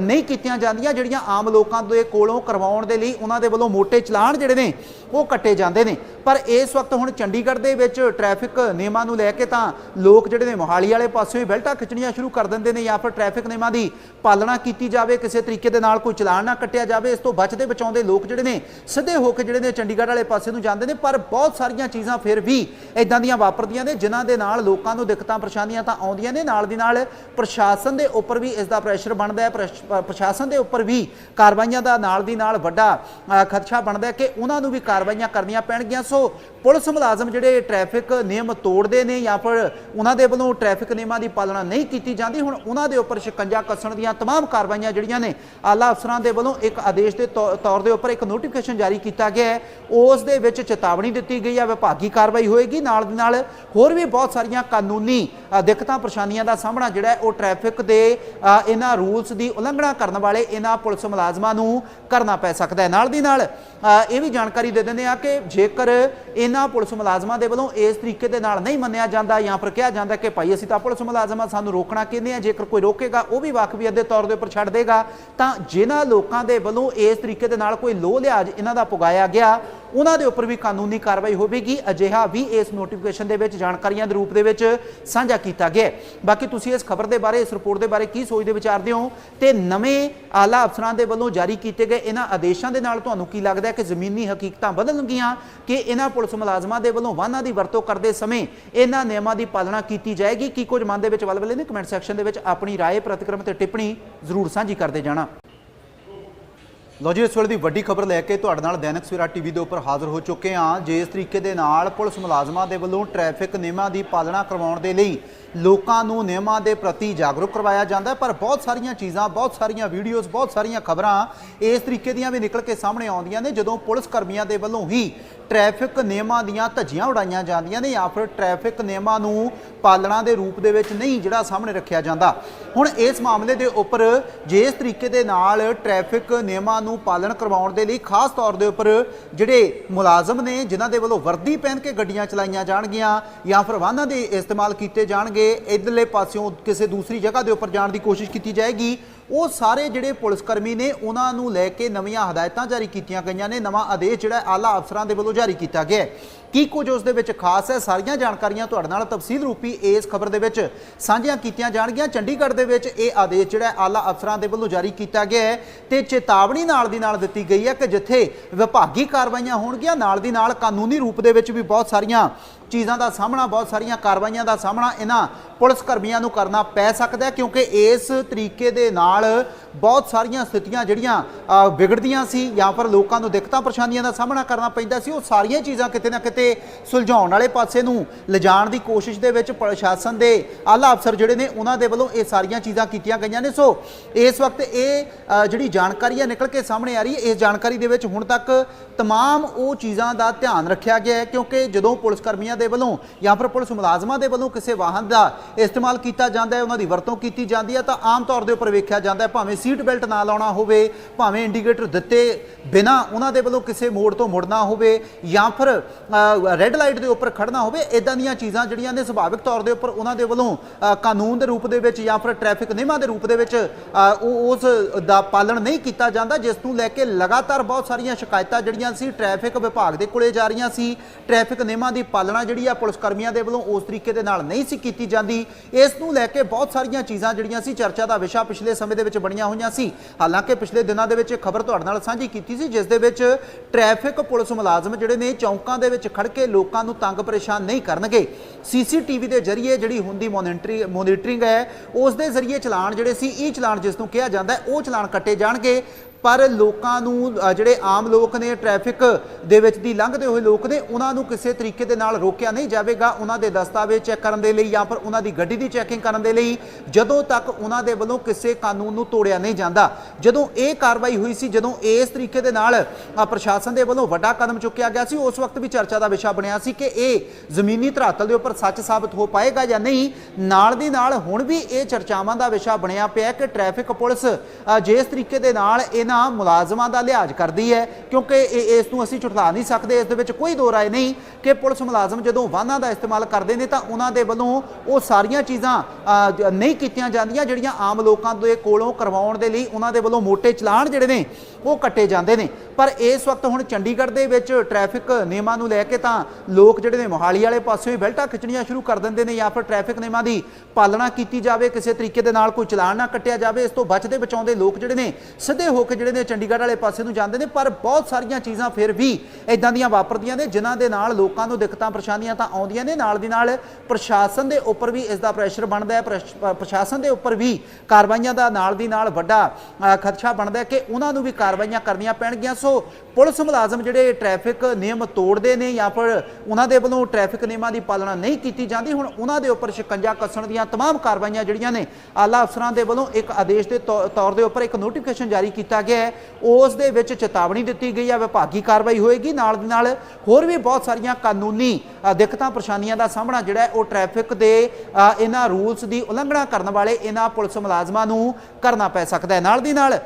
ਨਹੀਂ ਕੀਤੀਆਂ ਜਾਂਦੀਆਂ, ਜਿਹੜੀਆਂ ਆਮ ਲੋਕਾਂ ਦੇ ਕੋਲੋਂ ਕਰਵਾਉਣ ਦੇ ਲਈ ਉਹਨਾਂ ਦੇ ਵੱਲੋਂ ਮੋٹے ਚਲਾਨ ਜਿਹੜੇ ਨੇ, ਉਹ ਕੱਟੇ ਜਾਂਦੇ ਨੇ। ਪਰ ਇਸ ਵਕਤ ਹੁਣ ਚੰਡੀਗੜ੍ਹ ਦੇ ਵਿੱਚ ਟ੍ਰੈਫਿਕ ਨਿਯਮਾਂ ਨੂੰ ਲੈ ਕੇ ਤਾਂ ਲੋਕ ਜਿਹੜੇ ਨੇ ਮੋਹਾਲੀ ਵਾਲੇ ਪਾਸਿਓਂ ਹੀ ਬੈਲਟਾਂ ਖਿੱਚਣੀਆਂ ਸ਼ੁਰੂ ਕਰ ਦਿੰਦੇ ਨੇ ਜਾਂ ਫਿਰ ਟ੍ਰੈਫਿਕ ਨਿਯਮਾਂ ਦੀ ਪਾਲਣਾ ਕੀਤੀ ਜਾਵੇ, ਕਿਸੇ ਤਰੀਕੇ ਦੇ ਨਾਲ ਕੋਈ ਚਲਾਨ ਨਾ ਕੱਟਿਆ ਜਾਵੇ, ਇਸ ਤੋਂ ਬਚਦੇ ਬਚਾਉਂਦੇ ਲੋਕ ਜਿਹੜੇ ਨੇ ਸਿੱਧੇ ਹੋ ਕੇ ਜਿਹੜੇ ਨੇ ਚੰਡੀਗੜ੍ਹ ਵਾਲੇ ਪਾਸੇ ਨੂੰ ਜਾਂਦੇ ਨੇ, ਪਰ ਬਹੁਤ ਸਾਰੀਆਂ ਚੀਜ਼ਾਂ ਫਿਰ ਵੀ ਇਦਾਂ ਦੀਆਂ ਵਾਪਰਦੀਆਂ ਨੇ, ਜਿਨ੍ਹਾਂ ਦੇ ਨਾਲ ਲੋਕਾਂ ਨੂੰ ਦਿੱਕਤਾਂ, ਪਰੇਸ਼ਾਨੀਆਂ ਤਾਂ ਆਉਂਦੀਆਂ ਨੇ, ਨਾਲ ਦੀ ਨਾਲ ਪ੍ਰਸ਼ਾਸਨ ਦੇ ਉੱਪਰ ਵੀ ਇਸ ਦਾ ਪ੍ਰੈਸ਼ਰ ਬਣਦਾ ਹੈ ਪ੍ਰਸ਼- ਪ- ਪ੍ਰਸ਼ਾਸਨ ਦੇ ਉੱਪਰ ਵੀ ਕਾਰਵਾਈਆਂ ਦਾ ਨਾਲ ਦੀ ਨਾਲ ਵੱਡਾ ਅ, ਖਦਸ਼ਾ ਬਣਦਾ ਹੈ ਕਿ ਉਹਨਾਂ ਨੂੰ ਵੀ ਕਾਰਵਾਈਆਂ ਕਰਨੀਆਂ ਪੈਣਗੀਆਂ ਸੋ ਪੁਲਿਸ ਮੁਲਾਜ਼ਮ ਜਿਹੜੇ ਟ੍ਰੈਫਿਕ ਨਿਯਮ ਤੋੜਦੇ ਨੇ ਜਾਂ ਫਿਰ ਉਹਨਾਂ ਦੇ ਵੱਲੋਂ ਟ੍ਰੈਫਿਕ ਨਿਯਮਾਂ ਦੀ ਪਾਲਣਾ ਨਹੀਂ ਕੀਤੀ ਜਾਂਦੀ ਹੁਣ ਉਹਨਾਂ ਦੇ ਉੱਪਰ ਸ਼ਿਕੰਜਾ ਕੱਸਣ ਦੀਆਂ तमाम ਕਾਰਵਾਈਆਂ ਜਿਹੜੀਆਂ ਨੇ ਆਲਾ ਅਫਸਰਾਂ ਦੇ ਵੱਲੋਂ ਇੱਕ ਆਦੇਸ਼ ਦੇ ਤੌ- ਤੌਰ ਦੇ ਉੱਪਰ ਇੱਕ ਨੋਟੀਫਿਕੇਸ਼ਨ ਜਾਰੀ ਕੀਤਾ ਗਿਆ ਹੈ ਉਸ ਦੇ ਵਿੱਚ ਚੇਤਾਵਨੀ ਦਿੱਤੀ ਗਈ ਹੈ ਵਿਭਾਗੀ ਕਾਰਵਾਈ ਹੋਏਗੀ ਨਾਲ ਦੀ ਨਾਲ ਹੋਰ ਵੀ ਬਹੁਤ ਸਾਰੀਆਂ ਕਾਨੂੰਨੀ ਅ, ਦਿੱਕਤਾਂ ਪਰੇਸ਼ਾਨੀਆਂ ਦਾ ਸਾਹਮਣਾ ਜਿਹੜਾ ਹੈ ਉਹ ਟ੍ਰੈਫਿਕ ਦੇ ਅ, ਇਹਨਾਂ ਰੂਲਸ ਦੀ ਉਲੰਘਣਾ ਕਰਨ ਵਾਲੇ ਇਹਨਾਂ ਪੁਲਿਸ ਮੁਲਾਜ਼ਮਾਂ ਨੂੰ ਕਰਨਾ ਪੈ ਸਕਦਾ ਹੈ। ਨਾਲ ਦੀ ਨਾਲ ਇਹ ਵੀ ਜਾਣਕਾਰੀ ਦੇ ਦਿੰਦੇ ਆ ਕਿ ਜੇਕਰ ਇਹਨਾਂ ਪੁਲਿਸ ਮੁਲਾਜ਼ਮਾਂ ਦੇ ਵੱਲੋਂ ਇਸ ਤਰੀਕੇ ਦੇ ਨਾਲ ਨਹੀਂ ਮੰਨਿਆ ਜਾਂਦਾ ਜਾਂ ਫਿਰ ਕਿਹਾ ਜਾਂਦਾ ਕਿ ਭਾਈ ਅਸੀਂ ਤਾਂ ਪੁਲਿਸ ਮੁਲਾਜ਼ਮਾਂ, ਸਾਨੂੰ ਰੋਕਣਾ ਕਹਿੰਦੇ ਆ, ਜੇਕਰ ਕੋਈ ਰੋਕੇਗਾ, ਉਹ ਵੀ ਵਾਕਫੀਅਤ ਦੇ ਤੌਰ ਦੇ ਉੱਪਰ ਛੱਡ ਦੇਗਾ, ਤਾਂ ਜਿਨ੍ਹਾਂ ਲੋਕਾਂ ਦੇ ਵੱਲੋਂ ਇਸ ਤਰੀਕੇ ਦੇ ਨਾਲ ਕੋਈ ਲੋਹ ਲਿਹਾਜ਼ ਇਹਨਾਂ ਦਾ ਪੁਗਾਇਆ ਗਿਆ ਉਹਨਾਂ ਦੇ ਉੱਪਰ ਵੀ ਕਾਨੂੰਨੀ ਕਾਰਵਾਈ ਹੋਵੇਗੀ ਅਜਿਹਾ ਵੀ ਇਸ ਨੋਟੀਫਿਕੇਸ਼ਨ ਦੇ ਵਿੱਚ ਜਾਣਕਾਰੀਆਂ ਦੇ ਰੂਪ ਦੇ ਵਿੱਚ ਸਾਂਝਾ ਕੀਤਾ ਗਿਆ ਹੈ। ਬਾਕੀ ਤੁਸੀਂ ਇਸ ਖਬਰ ਦੇ ਬਾਰੇ ਇਸ ਰਿਪੋਰਟ ਦੇ ਬਾਰੇ ਕੀ ਸੋਚਦੇ ਵਿਚਾਰਦੇ ਹੋ ਤੇ ਨਵੇਂ ਆਲਾ ਅਫਸਰਾਂ ਦੇ ਵੱਲੋਂ ਜਾਰੀ ਕੀਤੇ ਗਏ ਇਹਨਾਂ ਆਦੇਸ਼ਾਂ ਦੇ ਨਾਲ ਤੁਹਾਨੂੰ ਕੀ ਲੱਗਦਾ ਹੈ ਕਿ ਜ਼ਮੀਨੀ ਹਕੀਕਤਾਂ ਬਦਲਣਗੀਆਂ ਕਿ ਇਹਨਾਂ ਪੁਲਿਸ ਮੁਲਾਜ਼ਮਾਂ ਦੇ ਵੱਲੋਂ ਵਾਹਨਾਂ ਦੀ ਵਰਤੋਂ ਕਰਦੇ ਸਮੇਂ ਇਹਨਾਂ ਨਿਯਮਾਂ ਦੀ ਪਾਲਣਾ ਕੀਤੀ ਜਾਏਗੀ ਕੀ ਕੁਝ ਮਨ ਦੇ ਵਿੱਚ ਵਲਵਲੇ ਨੇ ਕਮੈਂਟ ਸੈਕਸ਼ਨ ਦੇ ਵਿੱਚ ਆਪਣੀ رائے ਪ੍ਰਤੀਕਰਮ ਤੇ ਟਿੱਪਣੀ ਜ਼ਰੂਰ ਸਾਂਝੀ ਕਰਦੇ ਜਾਣਾ ਲੋ ਜੀ, ਇਸ ਵੇਲੇ ਦੀ ਵੱਡੀ ਖਬਰ ਲੈ ਕੇ ਤੁਹਾਡੇ ਨਾਲ ਦੈਨਿਕ ਸਵੇਰਾ ਟੀਵੀ ਦੇ ਉੱਪਰ ਹਾਜ਼ਰ ਹੋ ਚੁੱਕੇ ਹਾਂ। ਜਿਸ ਤਰੀਕੇ ਦੇ ਨਾਲ ਪੁਲਿਸ ਮੁਲਾਜ਼ਮਾਂ ਦੇ ਵੱਲੋਂ ਟ੍ਰੈਫਿਕ ਨਿਯਮਾਂ ਦੀ ਪਾਲਣਾ ਕਰਵਾਉਣ ਦੇ ਲਈ ਲੋਕਾਂ ਨੂੰ ਨਿਯਮਾਂ ਦੇ ਪ੍ਰਤੀ ਜਾਗਰੂਕ ਕਰਵਾਇਆ ਜਾਂਦਾ ਪਰ ਬਹੁਤ ਸਾਰੀਆਂ ਚੀਜ਼ਾਂ, ਬਹੁਤ ਸਾਰੀਆਂ ਵੀਡੀਓਜ਼ ਬਹੁਤ ਸਾਰੀਆਂ ਖਬਰਾਂ ਇਸ ਤਰੀਕੇ ਦੀਆਂ ਵੀ ਨਿਕਲ ਕੇ ਸਾਹਮਣੇ ਆਉਂਦੀਆਂ ਨੇ, ਜਦੋਂ ਪੁਲਿਸ ਕਰਮੀਆਂ ਦੇ ਵੱਲੋਂ ਹੀ ਟ੍ਰੈਫਿਕ ਨਿਯਮਾਂ ਦੀਆਂ ਧੱਜੀਆਂ ਉਡਾਈਆਂ ਜਾਂਦੀਆਂ ਨੇ, ਜਾਂ ਫਿਰ ਟ੍ਰੈਫਿਕ ਨਿਯਮਾਂ ਨੂੰ ਪਾਲਣਾ ਦੇ ਰੂਪ ਦੇ ਵਿੱਚ ਨਹੀਂ ਜਿਹੜਾ ਸਾਹਮਣੇ ਰੱਖਿਆ ਜਾਂਦਾ। ਹੁਣ ਇਸ ਮਾਮਲੇ ਦੇ ਉੱਪਰ ਜਿਸ ਤਰੀਕੇ ਦੇ ਨਾਲ ਟ੍ਰੈਫਿਕ ਨਿਯਮਾਂ ਨੂੰ ਪਾਲਣ ਕਰਵਾਉਣ ਦੇ ਲਈ ਖਾਸ ਤੌਰ ਦੇ ਉੱਪਰ ਜਿਹੜੇ ਮੁਲਾਜ਼ਮ ਨੇ, ਜਿਨ੍ਹਾਂ ਦੇ ਵੱਲੋਂ ਵਰਦੀ ਪਹਿਨ ਕੇ ਗੱਡੀਆਂ ਚਲਾਈਆਂ ਜਾਣਗੀਆਂ ਜਾਂ ਫਿਰ ਵਾਹਨਾਂ ਦੇ ਇਸਤੇਮਾਲ ਕੀਤੇ ਜਾਣਗੇ ਇਧਰਲੇ ਪਾਸਿਓਂ ਕਿਸੇ ਦੂਸਰੀ ਜਗ੍ਹਾ ਦੇ ਉੱਪਰ ਜਾਣ ਦੀ ਕੋਸ਼ਿਸ਼ ਕੀਤੀ ਜਾਏਗੀ। ਉਹ ਸਾਰੇ ਜਿਹੜੇ ਪੁਲਿਸ ਕਰਮੀ ਨੇ, ਉਹਨਾਂ ਨੂੰ ਲੈ ਕੇ ਨਵੀਆਂ ਹਦਾਇਤਾਂ ਜਾਰੀ ਕੀਤੀਆਂ ਗਈਆਂ ਨੇ। ਨਵਾਂ ਆਦੇਸ਼ ਜਿਹੜਾ ਆਲਾ ਅਫਸਰਾਂ ਦੇ ਵੱਲੋਂ ਜਾਰੀ ਕੀਤਾ ਗਿਆ ਹੈ। ਕੀ ਕੁਝ ਉਸ ਦੇ ਵਿੱਚ ਖਾਸ ਹੈ? ਸਾਰੀਆਂ ਜਾਣਕਾਰੀਆਂ ਤੁਹਾਡੇ ਨਾਲ ਤਫਸੀਲ ਰੂਪੀ ਇਸ ਖਬਰ ਦੇ ਵਿੱਚ ਸਾਂਝੀਆਂ ਕੀਤੀਆਂ ਜਾਣਗੀਆਂ। ਚੰਡੀਗੜ੍ਹ ਦੇ ਵਿੱਚ ਇਹ ਆਦੇਸ਼ ਜਿਹੜਾ ਆਲਾ ਅਫਸਰਾਂ ਦੇ ਵੱਲੋਂ ਜਾਰੀ ਕੀਤਾ ਗਿਆ ਹੈ ਤੇ ਚੇਤਾਵਨੀ ਨਾਲ ਦੀ ਨਾਲ ਦਿੱਤੀ ਗਈ ਹੈ ਕਿ ਜਿੱਥੇ ਵਿਭਾਗੀ ਕਾਰਵਾਈਆਂ ਹੋਣਗੀਆਂ, ਨਾਲ ਦੀ ਨਾਲ ਕਾਨੂੰਨੀ ਰੂਪ ਦੇ ਵਿੱਚ ਵੀ ਬਹੁਤ ਸਾਰੀਆਂ ਚੀਜ਼ਾਂ ਦਾ ਸਾਹਮਣਾ, ਬਹੁਤ ਸਾਰੀਆਂ ਕਾਰਵਾਈਆਂ ਦਾ ਸਾਹਮਣਾ ਇਹਨਾਂ ਪੁਲਿਸ ਕਰਮੀਆਂ ਨੂੰ ਕਰਨਾ ਪੈ ਸਕਦਾ ਕਿਉਂਕਿ ਇਸ ਤਰੀਕੇ ਦੇ ਨਾਲ ਬਹੁਤ ਸਾਰੀਆਂ ਸਥਿਤੀਆਂ ਜਿਹੜੀਆਂ ਵਿਗੜਦੀਆਂ ਸੀ ਜਾਂ ਫਿਰ ਲੋਕਾਂ ਨੂੰ ਦਿੱਕਤਾਂ, ਪਰੇਸ਼ਾਨੀਆਂ ਦਾ ਸਾਹਮਣਾ ਕਰਨਾ ਪੈਂਦਾ ਸੀ। ਉਹ ਸਾਰੀਆਂ ਚੀਜ਼ਾਂ ਕਿਤੇ ਨਾ ਕਿਤੇ ਸੁਲਝਾਉਣ ਵਾਲੇ ਪਾਸੇ ਨੂੰ ਲਿਜਾਣ ਦੀ ਕੋਸ਼ਿਸ਼ ਦੇ ਵਿੱਚ ਪ੍ਰਸ਼ਾਸਨ ਦੇ ਆਲਾ ਅਫਸਰ ਜਿਹੜੇ ਨੇ, ਉਹਨਾਂ ਦੇ ਵੱਲੋਂ ਇਹ ਸਾਰੀਆਂ ਚੀਜ਼ਾਂ ਕੀਤੀਆਂ ਗਈਆਂ ਨੇ। ਸੋ ਇਸ ਵਕਤ ਇਹ ਜਿਹੜੀ ਜਾਣਕਾਰੀ ਹੈ ਨਿਕਲ ਕੇ ਸਾਹਮਣੇ ਆ ਰਹੀ ਹੈ। ਇਸ ਜਾਣਕਾਰੀ ਦੇ ਵਿੱਚ ਹੁਣ ਤੱਕ ਤਮਾਮ ਉਹ ਚੀਜ਼ਾਂ ਦਾ ਧਿਆਨ ਰੱਖਿਆ ਗਿਆ ਹੈ, ਕਿਉਂਕਿ ਜਦੋਂ ਪੁਲਿਸ ਕਰਮੀਆਂ ਦੇ ਵੱਲੋਂ ਜਾਂ ਫਿਰ ਪੁਲਿਸ ਮੁਲਾਜ਼ਮਾਂ ਦੇ ਵੱਲੋਂ ਕਿਸੇ ਵਾਹਨ ਦਾ ਇਸਤੇਮਾਲ ਕੀਤਾ ਜਾਂਦਾ ਹੈ, ਉਹਨਾਂ ਦੀ ਵਰਤੋਂ ਕੀਤੀ ਜਾਂਦੀ ਹੈ, ਤਾਂ ਆਮ ਤੌਰ ਦੇ ਉੱਪਰ ਵੇਖਿਆ ਜਾਂਦਾ ਹੈ, ਭਾਵੇਂ ਸੀਟ ਬੈਲਟ ਨਾ ਲਾਉਣਾ ਹੋਵੇ, ਭਾਵੇਂ ਇੰਡੀਕੇਟਰ ਦਿੱਤੇ ਬਿਨਾ ਉਹਨਾਂ ਦੇ ਵੱਲੋਂ ਕਿਸੇ ਮੋੜ ਤੋਂ ਮੁੜਨਾ ਹੋਵੇ ਜਾਂ ਫਿਰ ਰੈੱਡ ਲਾਈਟ ਦੇ ਉੱਪਰ ਖੜਨਾ ਹੋਵੇ ਇਦਾਂ ਦੀਆਂ ਚੀਜ਼ਾਂ ਜਿਹੜੀਆਂ ਨੇ ਸੁਭਾਵਿਕ ਤੌਰ ਦੇ ਉੱਪਰ ਉਹਨਾਂ ਦੇ ਵੱਲੋਂ ਕਾਨੂੰਨ ਦੇ ਰੂਪ ਦੇ ਵਿੱਚ ਜਾਂ ਫਿਰ ਟ੍ਰੈਫਿਕ ਨਿਯਮਾਂ ਦੇ ਰੂਪ ਦੇ ਵਿੱਚ ਉਹ, ਉਸ ਦਾ ਪਾਲਣ ਨਹੀਂ ਕੀਤਾ ਜਾਂਦਾ, ਜਿਸ ਨੂੰ ਲੈ ਕੇ ਲਗਾਤਾਰ ਬਹੁਤ ਸਾਰੀਆਂ ਸ਼ਿਕਾਇਤਾਂ ਜਿਹੜੀਆਂ ਸੀ ਟ੍ਰੈਫਿਕ ਵਿਭਾਗ ਦੇ ਕੋਲੇ ਜਾ ਰਹੀਆਂ ਸੀ ਟ੍ਰੈਫਿਕ ਨਿਯਮਾਂ ਦੀ ਪਾਲਣਾ ਜਿਹੜੀ ਆ ਪੁਲਿਸ ਕਰਮੀਆਂ ਦੇ ਵੱਲੋਂ ਉਸ ਤਰੀਕੇ ਦੇ ਨਾਲ ਨਹੀਂ ਸੀ ਕੀਤੀ ਜਾਂਦੀ। ਇਸ ਨੂੰ ਲੈ ਕੇ ਬਹੁਤ ਸਾਰੀਆਂ ਚੀਜ਼ਾਂ ਜਿਹੜੀਆਂ ਸੀ ਚਰਚਾ ਦਾ ਵਿਸ਼ਾ ਪਿਛਲੇ ਸਮੇਂ ਦੇ ਵਿੱਚ ਬਣੀਆਂ ਹੋਈਆਂ ਸੀ। ਹਾਲਾਂਕਿ ਪਿਛਲੇ ਦਿਨਾਂ ਦੇ ਵਿੱਚ ਖਬਰ ਤੁਹਾਡੇ ਨਾਲ ਸਾਂਝੀ ਕੀਤੀ ਸੀ, ਜਿਸ ਦੇ ਵਿੱਚ ਟ੍ਰੈਫਿਕ ਪੁਲਿਸ ਮੁਲਾਜ਼ਮ ਜਿਹੜੇ ਨੇ ਚੌਂਕਾਂ ਦੇ ਵਿੱਚ ਖੜ ਕੇ ਲੋਕਾਂ ਨੂੰ ਤੰਗ ਪਰੇਸ਼ਾਨ ਨਹੀਂ ਕਰਨਗੇ। ਸੀਸੀਟੀਵੀ ਦੇ ਜ਼ਰੀਏ ਜਿਹੜੀ ਹੁੰਦੀ ਮੋਨੀਟਰੀ, ਮੋਨੀਟਰਿੰਗ ਹੈ, ਉਸ ਦੇ ਜ਼ਰੀਏ ਚਲਾਨ ਜਿਹੜੇ ਸੀ, ਇਹ ਚਲਾਨ ਜਿਸ ਨੂੰ ਕਿਹਾ ਜਾਂਦਾ ਉਹ ਚਲਾਨ ਕੱਟੇ ਜਾਣਗੇ। ਪਰ ਲੋਕਾਂ ਨੂੰ ਜਿਹੜੇ ਆਮ ਲੋਕ ਨੇ ਟ੍ਰੈਫਿਕ ਦੇ ਵਿੱਚ ਦੀ ਲੰਘਦੇ ਹੋਏ ਲੋਕ ਨੇ, ਉਹਨਾਂ ਨੂੰ ਕਿਸੇ ਤਰੀਕੇ ਦੇ ਨਾਲ ਰੋਕਿਆ ਨਹੀਂ ਜਾਵੇਗਾ ਉਹਨਾਂ ਦੇ ਦਸਤਾਵੇਜ਼ ਚੈੱਕ ਕਰਨ ਦੇ ਲਈ ਜਾਂ ਫਿਰ ਉਹਨਾਂ ਦੀ ਗੱਡੀ ਦੀ ਚੈਕਿੰਗ ਕਰਨ ਦੇ ਲਈ, ਜਦੋਂ ਤੱਕ ਉਹਨਾਂ ਦੇ ਵੱਲੋਂ ਕਿਸੇ ਕਾਨੂੰਨ ਨੂੰ ਤੋੜਿਆ ਨਹੀਂ ਜਾਂਦਾ। ਜਦੋਂ ਇਹ ਕਾਰਵਾਈ ਹੋਈ ਸੀ, ਜਦੋਂ ਇਸ ਤਰੀਕੇ ਦੇ ਨਾਲ ਪ੍ਰਸ਼ਾਸਨ ਦੇ ਵੱਲੋਂ ਵੱਡਾ ਕਦਮ ਚੁੱਕਿਆ ਗਿਆ ਸੀ, ਉਸ ਵਕਤ ਵੀ ਚਰਚਾ ਦਾ ਵਿਸ਼ਾ ਬਣਿਆ ਸੀ ਕਿ ਇਹ ਜ਼ਮੀਨੀ ਧਰਾਤਲ ਦੇ ਉੱਪਰ ਸੱਚ ਸਾਬਤ ਹੋ ਪਾਏਗਾ ਜਾਂ ਨਹੀਂ। ਨਾਲ ਦੀ ਨਾਲ ਹੁਣ ਵੀ ਇਹ ਚਰਚਾਵਾਂ ਦਾ ਵਿਸ਼ਾ ਬਣਿਆ ਪਿਆ ਕਿ ਟ੍ਰੈਫਿਕ ਪੁਲਿਸ ਜਿਸ ਤਰੀਕੇ ਦੇ ਨਾਲ ਇਹ ਇਹਨਾਂ ਮੁਲਾਜ਼ਮਾਂ ਦਾ ਲਿਹਾਜ਼ ਕਰਦੀ ਹੈ, ਕਿਉਂਕਿ ਇਸ ਨੂੰ ਅਸੀਂ ਝੁਠਲਾ ਨਹੀਂ ਸਕਦੇ, ਇਸ ਦੇ ਵਿੱਚ ਕੋਈ ਦੋ ਰਾਏ ਨਹੀਂ ਕਿ ਪੁਲਿਸ ਮੁਲਾਜ਼ਮ ਜਦੋਂ ਵਾਹਨਾਂ ਦਾ ਇਸਤੇਮਾਲ ਕਰਦੇ ਨੇ ਤਾਂ ਉਹਨਾਂ ਦੇ ਵੱਲੋਂ ਉਹ ਸਾਰੀਆਂ ਚੀਜ਼ਾਂ ਨਹੀਂ ਕੀਤੀਆਂ ਜਾਂਦੀਆਂ, ਜਿਹੜੀਆਂ ਆਮ ਲੋਕਾਂ ਦੇ ਕੋਲੋਂ ਕਰਵਾਉਣ ਦੇ ਲਈ ਉਹਨਾਂ ਦੇ ਵੱਲੋਂ ਮੋٹے ਚਲਾਨ ਜਿਹੜੇ ਨੇ, ਉਹ ਕੱਟੇ ਜਾਂਦੇ ਨੇ। ਪਰ ਇਸ ਵਕਤ ਹੁਣ ਚੰਡੀਗੜ੍ਹ ਦੇ ਵਿੱਚ ਟ੍ਰੈਫਿਕ ਨਿਯਮਾਂ ਨੂੰ ਲੈ ਕੇ ਤਾਂ ਲੋਕ ਜਿਹੜੇ ਨੇ ਮੋਹਾਲੀ ਵਾਲੇ ਪਾਸੇ ਹੀ ਬੈਲਟਾਂ ਖਿੱਚਣੀਆਂ ਸ਼ੁਰੂ ਕਰ ਦਿੰਦੇ ਨੇ ਜਾਂ ਫਿਰ ਟ੍ਰੈਫਿਕ ਨਿਯਮਾਂ ਦੀ ਪਾਲਣਾ ਕੀਤੀ ਜਾਵੇ, ਕਿਸੇ ਤਰੀਕੇ ਦੇ ਨਾਲ ਕੋਈ ਚਲਾਨ ਨਾ ਕੱਟਿਆ ਜਾਵੇ, ਇਸ ਤੋਂ ਬਚਦੇ, ਬਚਾਉਂਦੇ ਲੋਕ ਜਿਹੜੇ ਨੇ ਸਿੱਧੇ ਹੋ ਕੇ ਜਿਹੜੇ ਨੇ ਚੰਡੀਗੜ੍ਹ ਵਾਲੇ ਪਾਸੇ ਨੂੰ ਜਾਂਦੇ ਨੇ ਪਰ ਬਹੁਤ ਸਾਰੀਆਂ ਚੀਜ਼ਾਂ ਫਿਰ ਵੀ ਇਦਾਂ ਦੀਆਂ ਵਾਪਰਦੀਆਂ ਨੇ ਜਿਨ੍ਹਾਂ ਦੇ ਨਾਲ ਲੋਕਾਂ ਨੂੰ ਦਿੱਕਤਾਂ ਪਰੇਸ਼ਾਨੀਆਂ ਤਾਂ ਆਉਂਦੀਆਂ ਨੇ ਨਾਲ ਦੀ ਨਾਲ ਪ੍ਰਸ਼ਾਸਨ ਦੇ ਉੱਪਰ ਵੀ ਇਸ ਦਾ ਪ੍ਰੈਸ਼ਰ ਬਣਦਾ ਹੈ ਪ੍ਰਸ਼- ਪ- ਪ੍ਰਸ਼ਾਸਨ ਦੇ ਉੱਪਰ ਵੀ ਕਾਰਵਾਈਆਂ ਦਾ ਨਾਲ ਦੀ ਨਾਲ ਵੱਡਾ ਅ, ਖਦਸ਼ਾ ਬਣਦਾ ਹੈ ਕਿ ਉਹਨਾਂ ਨੂੰ ਵੀ ਕਾਰਵਾਈਆਂ ਕਰਨੀਆਂ ਪੈਣਗੀਆਂ ਸੋ ਪੁਲਿਸ ਮੁਲਾਜ਼ਮ ਜਿਹੜੇ ਟ੍ਰੈਫਿਕ ਨਿਯਮ ਤੋੜਦੇ ਨੇ ਜਾਂ ਫਿਰ ਉਹਨਾਂ ਦੇ ਵੱਲੋਂ ਟ੍ਰੈਫਿਕ ਨਿਯਮਾਂ ਦੀ ਪਾਲਣਾ ਨਹੀਂ ਕੀਤੀ ਜਾਂਦੀ ਹੁਣ ਉਹਨਾਂ ਦੇ ਉੱਪਰ ਸ਼ਿਕੰਜਾ ਕੱਸਣ ਦੀਆਂ तमाम ਕਾਰਵਾਈਆਂ ਜਿਹੜੀਆਂ ਨੇ ਆਲਾ ਅਫਸਰਾਂ ਦੇ ਵੱਲੋਂ ਇੱਕ ਆਦੇਸ਼ ਦੇ ਤੌ- ਤੌਰ ਦੇ ਉੱਪਰ ਇੱਕ ਨੋਟੀਫਿਕੇਸ਼ਨ ਜਾਰੀ ਕੀਤਾ ਗਿਆ ਹੈ, ਉਸ ਦੇ ਵਿੱਚ ਚੇਤਾਵਨੀ ਦਿੱਤੀ ਗਈ ਹੈ, ਵਿਭਾਗੀ ਕਾਰਵਾਈ ਹੋਏਗੀ, ਨਾਲ ਦੀ ਨਾਲ ਹੋਰ ਵੀ ਬਹੁਤ ਸਾਰੀਆਂ ਕਾਨੂੰਨੀ ਦਿੱਕਤਾਂ, ਪਰੇਸ਼ਾਨੀਆਂ ਦਾ ਸਾਹਮਣਾ ਜਿਹੜਾ ਉਹ ਟ੍ਰੈਫਿਕ ਦੇ ਇਹਨਾਂ ਰੂਲਸ ਦੀ ਉਲੰਘਣਾ ਕਰਨ ਵਾਲੇ ਇਹਨਾਂ ਪੁਲਿਸ ਮੁਲਾਜ਼ਮਾਂ ਨੂੰ ਕਰਨਾ ਪੈ ਸਕਦਾ ਹੈ। ਨਾਲ ਦੀ ਨਾਲ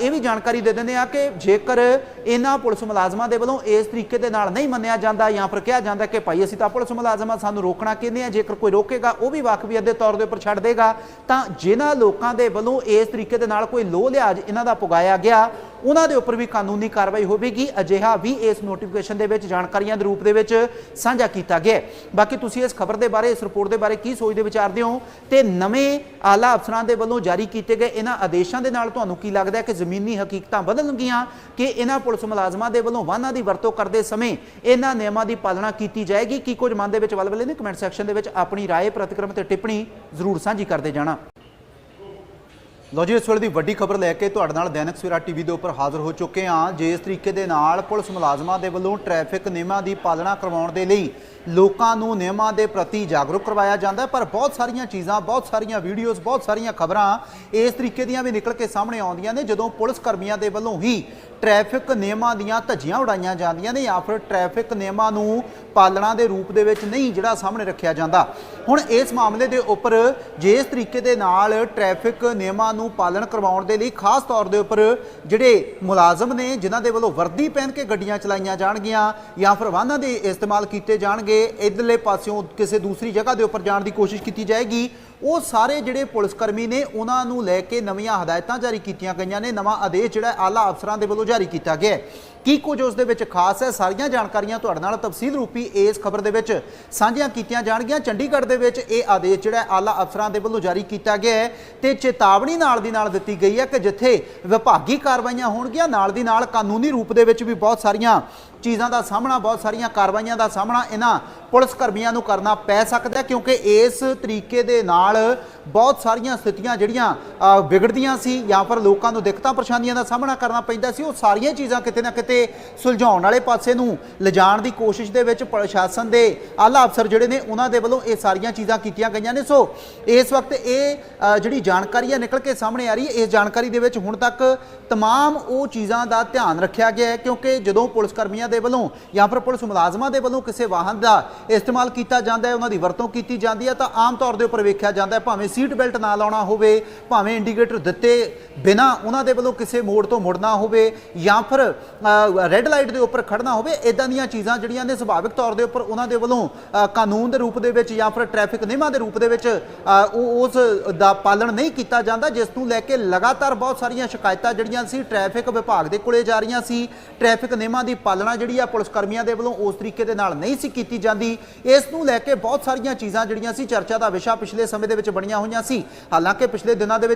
ਇਹ ਵੀ ਜਾਣਕਾਰੀ ਦੇ ਦਿੰਦੇ ਆ ਕਿ ਜੇਕਰ ਇਹਨਾਂ ਪੁਲਿਸ ਮੁਲਾਜ਼ਮਾਂ ਦੇ ਵੱਲੋਂ ਇਸ ਤਰੀਕੇ ਦੇ ਨਾਲ ਨਹੀਂ ਮੰਨਿਆ ਜਾਂਦਾ ਜਾਂ ਫਿਰ ਕਿਹਾ ਜਾਂਦਾ ਕਿ ਭਾਈ ਅਸੀਂ ਤਾਂ ਪੁਲਿਸ ਮੁਲਾਜ਼ਮਾਂ, ਸਾਨੂੰ ਰੋਕਣਾ ਕਹਿੰਦੇ ਆ, ਜੇਕਰ ਕੋਈ ਰੋਕੇਗਾ, ਉਹ ਵੀ ਵਾਕਫੀਅਤ ਦੇ ਤੌਰ ਦੇ ਉੱਪਰ ਛੱਡ ਦੇਗਾ, ਤਾਂ ਜਿਨ੍ਹਾਂ ਲੋਕਾਂ ਦੇ ਵੱਲੋਂ ਇਸ ਤਰੀਕੇ ਦੇ ਨਾਲ ਕੋਈ ਲੋਹ ਲਿਹਾਜ਼ ਇਹਨਾਂ ਦਾ ਪੁਗਾਇਆ ਗਿਆ ਉਹਨਾਂ ਦੇ ਉੱਪਰ ਵੀ ਕਾਨੂੰਨੀ ਕਾਰਵਾਈ ਹੋਵੇਗੀ ਅਜਿਹਾ ਵੀ ਇਸ ਨੋਟੀਫਿਕੇਸ਼ਨ ਦੇ ਵਿੱਚ ਜਾਣਕਾਰੀਆਂ ਦੇ ਰੂਪ ਦੇ ਵਿੱਚ ਸਾਂਝਾ ਕੀਤਾ ਗਿਆ ਹੈ। ਬਾਕੀ ਤੁਸੀਂ ਇਸ ਖਬਰ ਦੇ ਬਾਰੇ ਇਸ ਰਿਪੋਰਟ ਦੇ ਬਾਰੇ ਕੀ ਸੋਚਦੇ ਵਿਚਾਰਦੇ ਹੋ ਤੇ ਨਵੇਂ ਆਲਾ ਅਫਸਰਾਂ ਦੇ ਵੱਲੋਂ ਜਾਰੀ ਕੀਤੇ ਗਏ ਇਹਨਾਂ ਆਦੇਸ਼ਾਂ ਦੇ ਨਾਲ ਤੁਹਾਨੂੰ ਕੀ ਲੱਗਦਾ ਹੈ ਕਿ ਜ਼ਮੀਨੀ ਹਕੀਕਤਾਂ ਬਦਲਣਗੀਆਂ ਕਿ ਇਹਨਾਂ ਪੁਲਿਸ ਮੁਲਾਜ਼ਮਾਂ ਦੇ ਵੱਲੋਂ ਵਾਹਨਾਂ ਦੀ ਵਰਤੋਂ ਕਰਦੇ ਸਮੇਂ ਇਹਨਾਂ ਨਿਯਮਾਂ ਦੀ ਪਾਲਣਾ ਕੀਤੀ ਜਾਏਗੀ ਕੀ ਕੁਝ ਮਨ ਦੇ ਵਿੱਚ ਵਲਵਲੇ ਨੇ ਕਮੈਂਟ ਸੈਕਸ਼ਨ ਦੇ ਵਿੱਚ ਆਪਣੀ رائے ਪ੍ਰਤੀਕਰਮ ਤੇ ਟਿੱਪਣੀ ਜ਼ਰੂਰ ਸਾਂਝੀ ਕਰਦੇ ਜਾਣਾ ਲੋ ਜੀ, ਇਸ ਵੇਲੇ ਦੀ ਵੱਡੀ ਖਬਰ ਲੈ ਕੇ ਤੁਹਾਡੇ ਨਾਲ ਦੈਨਿਕ ਸਵੇਰਾ ਟੀਵੀ ਦੇ ਉੱਪਰ ਹਾਜ਼ਰ ਹੋ ਚੁੱਕੇ ਹਾਂ। ਜਿਸ ਤਰੀਕੇ ਦੇ ਨਾਲ ਪੁਲਿਸ ਮੁਲਾਜ਼ਮਾਂ ਦੇ ਵੱਲੋਂ ਟ੍ਰੈਫਿਕ ਨਿਯਮਾਂ ਦੀ ਪਾਲਣਾ ਕਰਵਾਉਣ ਦੇ ਲਈ ਲੋਕਾਂ ਨੂੰ ਨਿਯਮਾਂ ਦੇ ਪ੍ਰਤੀ ਜਾਗਰੂਕ ਕਰਵਾਇਆ ਜਾਂਦਾ ਪਰ ਬਹੁਤ ਸਾਰੀਆਂ ਚੀਜ਼ਾਂ, ਬਹੁਤ ਸਾਰੀਆਂ ਵੀਡੀਓਜ਼ ਬਹੁਤ ਸਾਰੀਆਂ ਖਬਰਾਂ ਇਸ ਤਰੀਕੇ ਦੀਆਂ ਵੀ ਨਿਕਲ ਕੇ ਸਾਹਮਣੇ ਆਉਂਦੀਆਂ ਨੇ, ਜਦੋਂ ਪੁਲਿਸ ਕਰਮੀਆਂ ਦੇ ਵੱਲੋਂ ਹੀ ਟ੍ਰੈਫਿਕ ਨਿਯਮਾਂ ਦੀਆਂ ਧੱਜੀਆਂ ਉਡਾਈਆਂ ਜਾਂਦੀਆਂ ਨੇ ਜਾਂ ਫਿਰ ਟ੍ਰੈਫਿਕ ਨਿਯਮਾਂ ਨੂੰ ਪਾਲਣਾ ਦੇ ਰੂਪ ਦੇ ਵਿੱਚ ਨਹੀਂ ਜਿਹੜਾ ਸਾਹਮਣੇ ਰੱਖਿਆ ਜਾਂਦਾ। ਹੁਣ ਇਸ ਮਾਮਲੇ ਦੇ ਉੱਪਰ ਜਿਸ ਤਰੀਕੇ ਦੇ ਨਾਲ ਟ੍ਰੈਫਿਕ ਨਿਯਮਾਂ ਨੂੰ ਪਾਲਣ ਕਰਵਾਉਣ ਦੇ ਲਈ ਖਾਸ ਤੌਰ ਦੇ ਉੱਪਰ ਜਿਹੜੇ ਮੁਲਾਜ਼ਮ ਨੇ, ਜਿਨ੍ਹਾਂ ਦੇ ਵੱਲੋਂ ਵਰਦੀ ਪਹਿਨ ਕੇ ਗੱਡੀਆਂ ਚਲਾਈਆਂ ਜਾਣਗੀਆਂ ਜਾਂ ਫਿਰ ਵਾਹਨਾਂ ਦੇ ਇਸਤੇਮਾਲ ਕੀਤੇ ਜਾਣਗੇ ਇਧਰਲੇ ਪਾਸਿਓਂ ਕਿਸੇ ਦੂਸਰੀ ਜਗ੍ਹਾ ਦੇ ਉੱਪਰ ਜਾਣ ਦੀ ਕੋਸ਼ਿਸ਼ ਕੀਤੀ ਜਾਏਗੀ। ਉਹ ਸਾਰੇ ਜਿਹੜੇ ਪੁਲਿਸ ਕਰਮੀ ਨੇ, ਉਹਨਾਂ ਨੂੰ ਲੈ ਕੇ ਨਵੀਆਂ ਹਦਾਇਤਾਂ ਜਾਰੀ ਕੀਤੀਆਂ ਗਈਆਂ ਨੇ। ਨਵਾਂ ਆਦੇਸ਼ ਜਿਹੜਾ ਆਲਾ ਅਫਸਰਾਂ ਦੇ ਵੱਲੋਂ ਜਾਰੀ ਕੀਤਾ ਗਿਆ ਹੈ। ਕੀ ਕੁਝ ਉਸ ਦੇ ਵਿੱਚ ਖਾਸ ਹੈ? ਸਾਰੀਆਂ ਜਾਣਕਾਰੀਆਂ ਤੁਹਾਡੇ ਨਾਲ ਤਫਸੀਲ ਰੂਪੀ ਇਸ ਖਬਰ ਦੇ ਵਿੱਚ ਸਾਂਝੀਆਂ ਕੀਤੀਆਂ ਜਾਣਗੀਆਂ। ਚੰਡੀਗੜ੍ਹ ਦੇ ਵਿੱਚ ਇਹ ਆਦੇਸ਼ ਜਿਹੜਾ ਆਲਾ ਅਫਸਰਾਂ ਦੇ ਵੱਲੋਂ ਜਾਰੀ ਕੀਤਾ ਗਿਆ ਹੈ ਤੇ ਚੇਤਾਵਨੀ ਨਾਲ ਦੀ ਨਾਲ ਦਿੱਤੀ ਗਈ ਹੈ ਕਿ ਜਿੱਥੇ ਵਿਭਾਗੀ ਕਾਰਵਾਈਆਂ ਹੋਣਗੀਆਂ, ਨਾਲ ਦੀ ਨਾਲ ਕਾਨੂੰਨੀ ਰੂਪ ਦੇ ਵਿੱਚ ਵੀ ਬਹੁਤ ਸਾਰੀਆਂ ਚੀਜ਼ਾਂ ਦਾ ਸਾਹਮਣਾ, ਬਹੁਤ ਸਾਰੀਆਂ ਕਾਰਵਾਈਆਂ ਦਾ ਸਾਹਮਣਾ ਇਹਨਾਂ ਪੁਲਿਸ ਕਰਮੀਆਂ ਨੂੰ ਕਰਨਾ ਪੈ ਸਕਦਾ ਕਿਉਂਕਿ ਇਸ ਤਰੀਕੇ ਦੇ ਨਾਲ ਬਹੁਤ ਸਾਰੀਆਂ ਸਥਿਤੀਆਂ ਜਿਹੜੀਆਂ ਵਿਗੜਦੀਆਂ ਸੀ ਜਾਂ ਫਿਰ ਲੋਕਾਂ ਨੂੰ ਦਿੱਕਤਾਂ, ਪਰੇਸ਼ਾਨੀਆਂ ਦਾ ਸਾਹਮਣਾ ਕਰਨਾ ਪੈਂਦਾ ਸੀ, ਉਹ ਸਾਰੀਆਂ ਚੀਜ਼ਾਂ ਕਿਤੇ ਨਾ ਕਿਤੇ ਸੁਲਝਾਉਣ ਵਾਲੇ ਪਾਸੇ ਨੂੰ ਲਿਜਾਣ ਦੀ ਕੋਸ਼ਿਸ਼ ਦੇ ਵਿੱਚ ਪ੍ਰਸ਼ਾਸਨ ਦੇ ਆਲਾ ਅਫਸਰ ਜਿਹੜੇ ਨੇ, ਉਹਨਾਂ ਦੇ ਵੱਲੋਂ ਇਹ ਸਾਰੀਆਂ ਚੀਜ਼ਾਂ ਕੀਤੀਆਂ ਗਈਆਂ ਨੇ। ਸੋ, ਇਸ ਵਕਤ ਇਹ ਜਿਹੜੀ ਜਾਣਕਾਰੀ ਹੈ ਨਿਕਲ ਕੇ ਸਾਹਮਣੇ ਆ ਰਹੀ ਹੈ, ਇਸ ਜਾਣਕਾਰੀ ਦੇ ਵਿੱਚ ਹੁਣ ਤੱਕ ਤਮਾਮ ਉਹ ਚੀਜ਼ਾਂ ਦਾ ਧਿਆਨ ਰੱਖਿਆ ਗਿਆ ਹੈ, ਕਿਉਂਕਿ ਜਦੋਂ ਪੁਲਿਸ ਕਰਮੀਆਂ ਦੇ ਵੱਲੋਂ ਜਾਂ ਫਿਰ ਪੁਲਿਸ ਮੁਲਾਜ਼ਮਾਂ ਦੇ ਵੱਲੋਂ ਕਿਸੇ ਵਾਹਨ ਦਾ ਇਸਤੇਮਾਲ ਕੀਤਾ ਜਾਂਦਾ ਹੈ, ਉਹਨਾਂ ਦੀ ਵਰਤੋਂ ਕੀਤੀ ਜਾਂਦੀ ਹੈ, ਤਾਂ ਆਮ ਤੌਰ ਦੇ ਉੱਪਰ ਵੇਖਿਆ ਜਾਂਦਾ ਹੈ, ਭਾਵੇਂ ਸੀਟ ਬੈਲਟ ਨਾ ਲਾਉਣਾ ਹੋਵੇ, ਭਾਵੇਂ ਇੰਡੀਕੇਟਰ ਦਿੱਤੇ ਬਿਨਾ ਉਹਨਾਂ ਦੇ ਵੱਲੋਂ ਕਿਸੇ ਮੋੜ ਤੋਂ ਮੁੜਨਾ ਹੋਵੇ ਜਾਂ ਫਿਰ ਰੈੱਡ ਲਾਈਟ ਦੇ ਉੱਪਰ ਖੜਨਾ ਹੋਵੇ ਇਦਾਂ ਦੀਆਂ ਚੀਜ਼ਾਂ ਜਿਹੜੀਆਂ ਨੇ ਸੁਭਾਵਿਕ ਤੌਰ ਦੇ ਉੱਪਰ ਉਹਨਾਂ ਦੇ ਵੱਲੋਂ ਕਾਨੂੰਨ ਦੇ ਰੂਪ ਦੇ ਵਿੱਚ ਜਾਂ ਫਿਰ ਟ੍ਰੈਫਿਕ ਨਿਯਮਾਂ ਦੇ ਰੂਪ ਦੇ ਵਿੱਚ ਉਹ ਉਸ ਦਾ ਪਾਲਣ ਨਹੀਂ ਕੀਤਾ ਜਾਂਦਾ, ਜਿਸ ਨੂੰ ਲੈ ਕੇ ਲਗਾਤਾਰ ਬਹੁਤ ਸਾਰੀਆਂ ਸ਼ਿਕਾਇਤਾਂ ਜਿਹੜੀਆਂ ਸੀ ਟ੍ਰੈਫਿਕ ਵਿਭਾਗ ਦੇ ਕੋਲੇ ਜਾ ਰਹੀਆਂ ਸੀ। ਟ੍ਰੈਫਿਕ ਨਿਯਮਾਂ ਦੀ ਪਾਲਣਾ ਜਿਹੜੀ ਆ ਪੁਲਿਸ ਕਰਮੀਆਂ ਦੇ ਵੱਲੋਂ ਉਸ ਤਰੀਕੇ ਦੇ ਨਾਲ ਨਹੀਂ ਸੀ ਕੀਤੀ ਜਾਂਦੀ। ਇਸ ਨੂੰ ਲੈ ਕੇ ਬਹੁਤ ਸਾਰੀਆਂ ਚੀਜ਼ਾਂ ਜਿਹੜੀਆਂ ਸੀ ਚਰਚਾ ਦਾ ਵਿਸ਼ਾ ਪਿਛਲੇ ਸਮੇਂ ਦੇ ਵਿੱਚ ਬਣੀਆਂ ਹੋਈਆਂ ਸੀ। ਹਾਲਾਂਕਿ ਪਿਛਲੇ ਦਿਨਾਂ ਦੇ ਵਿੱਚ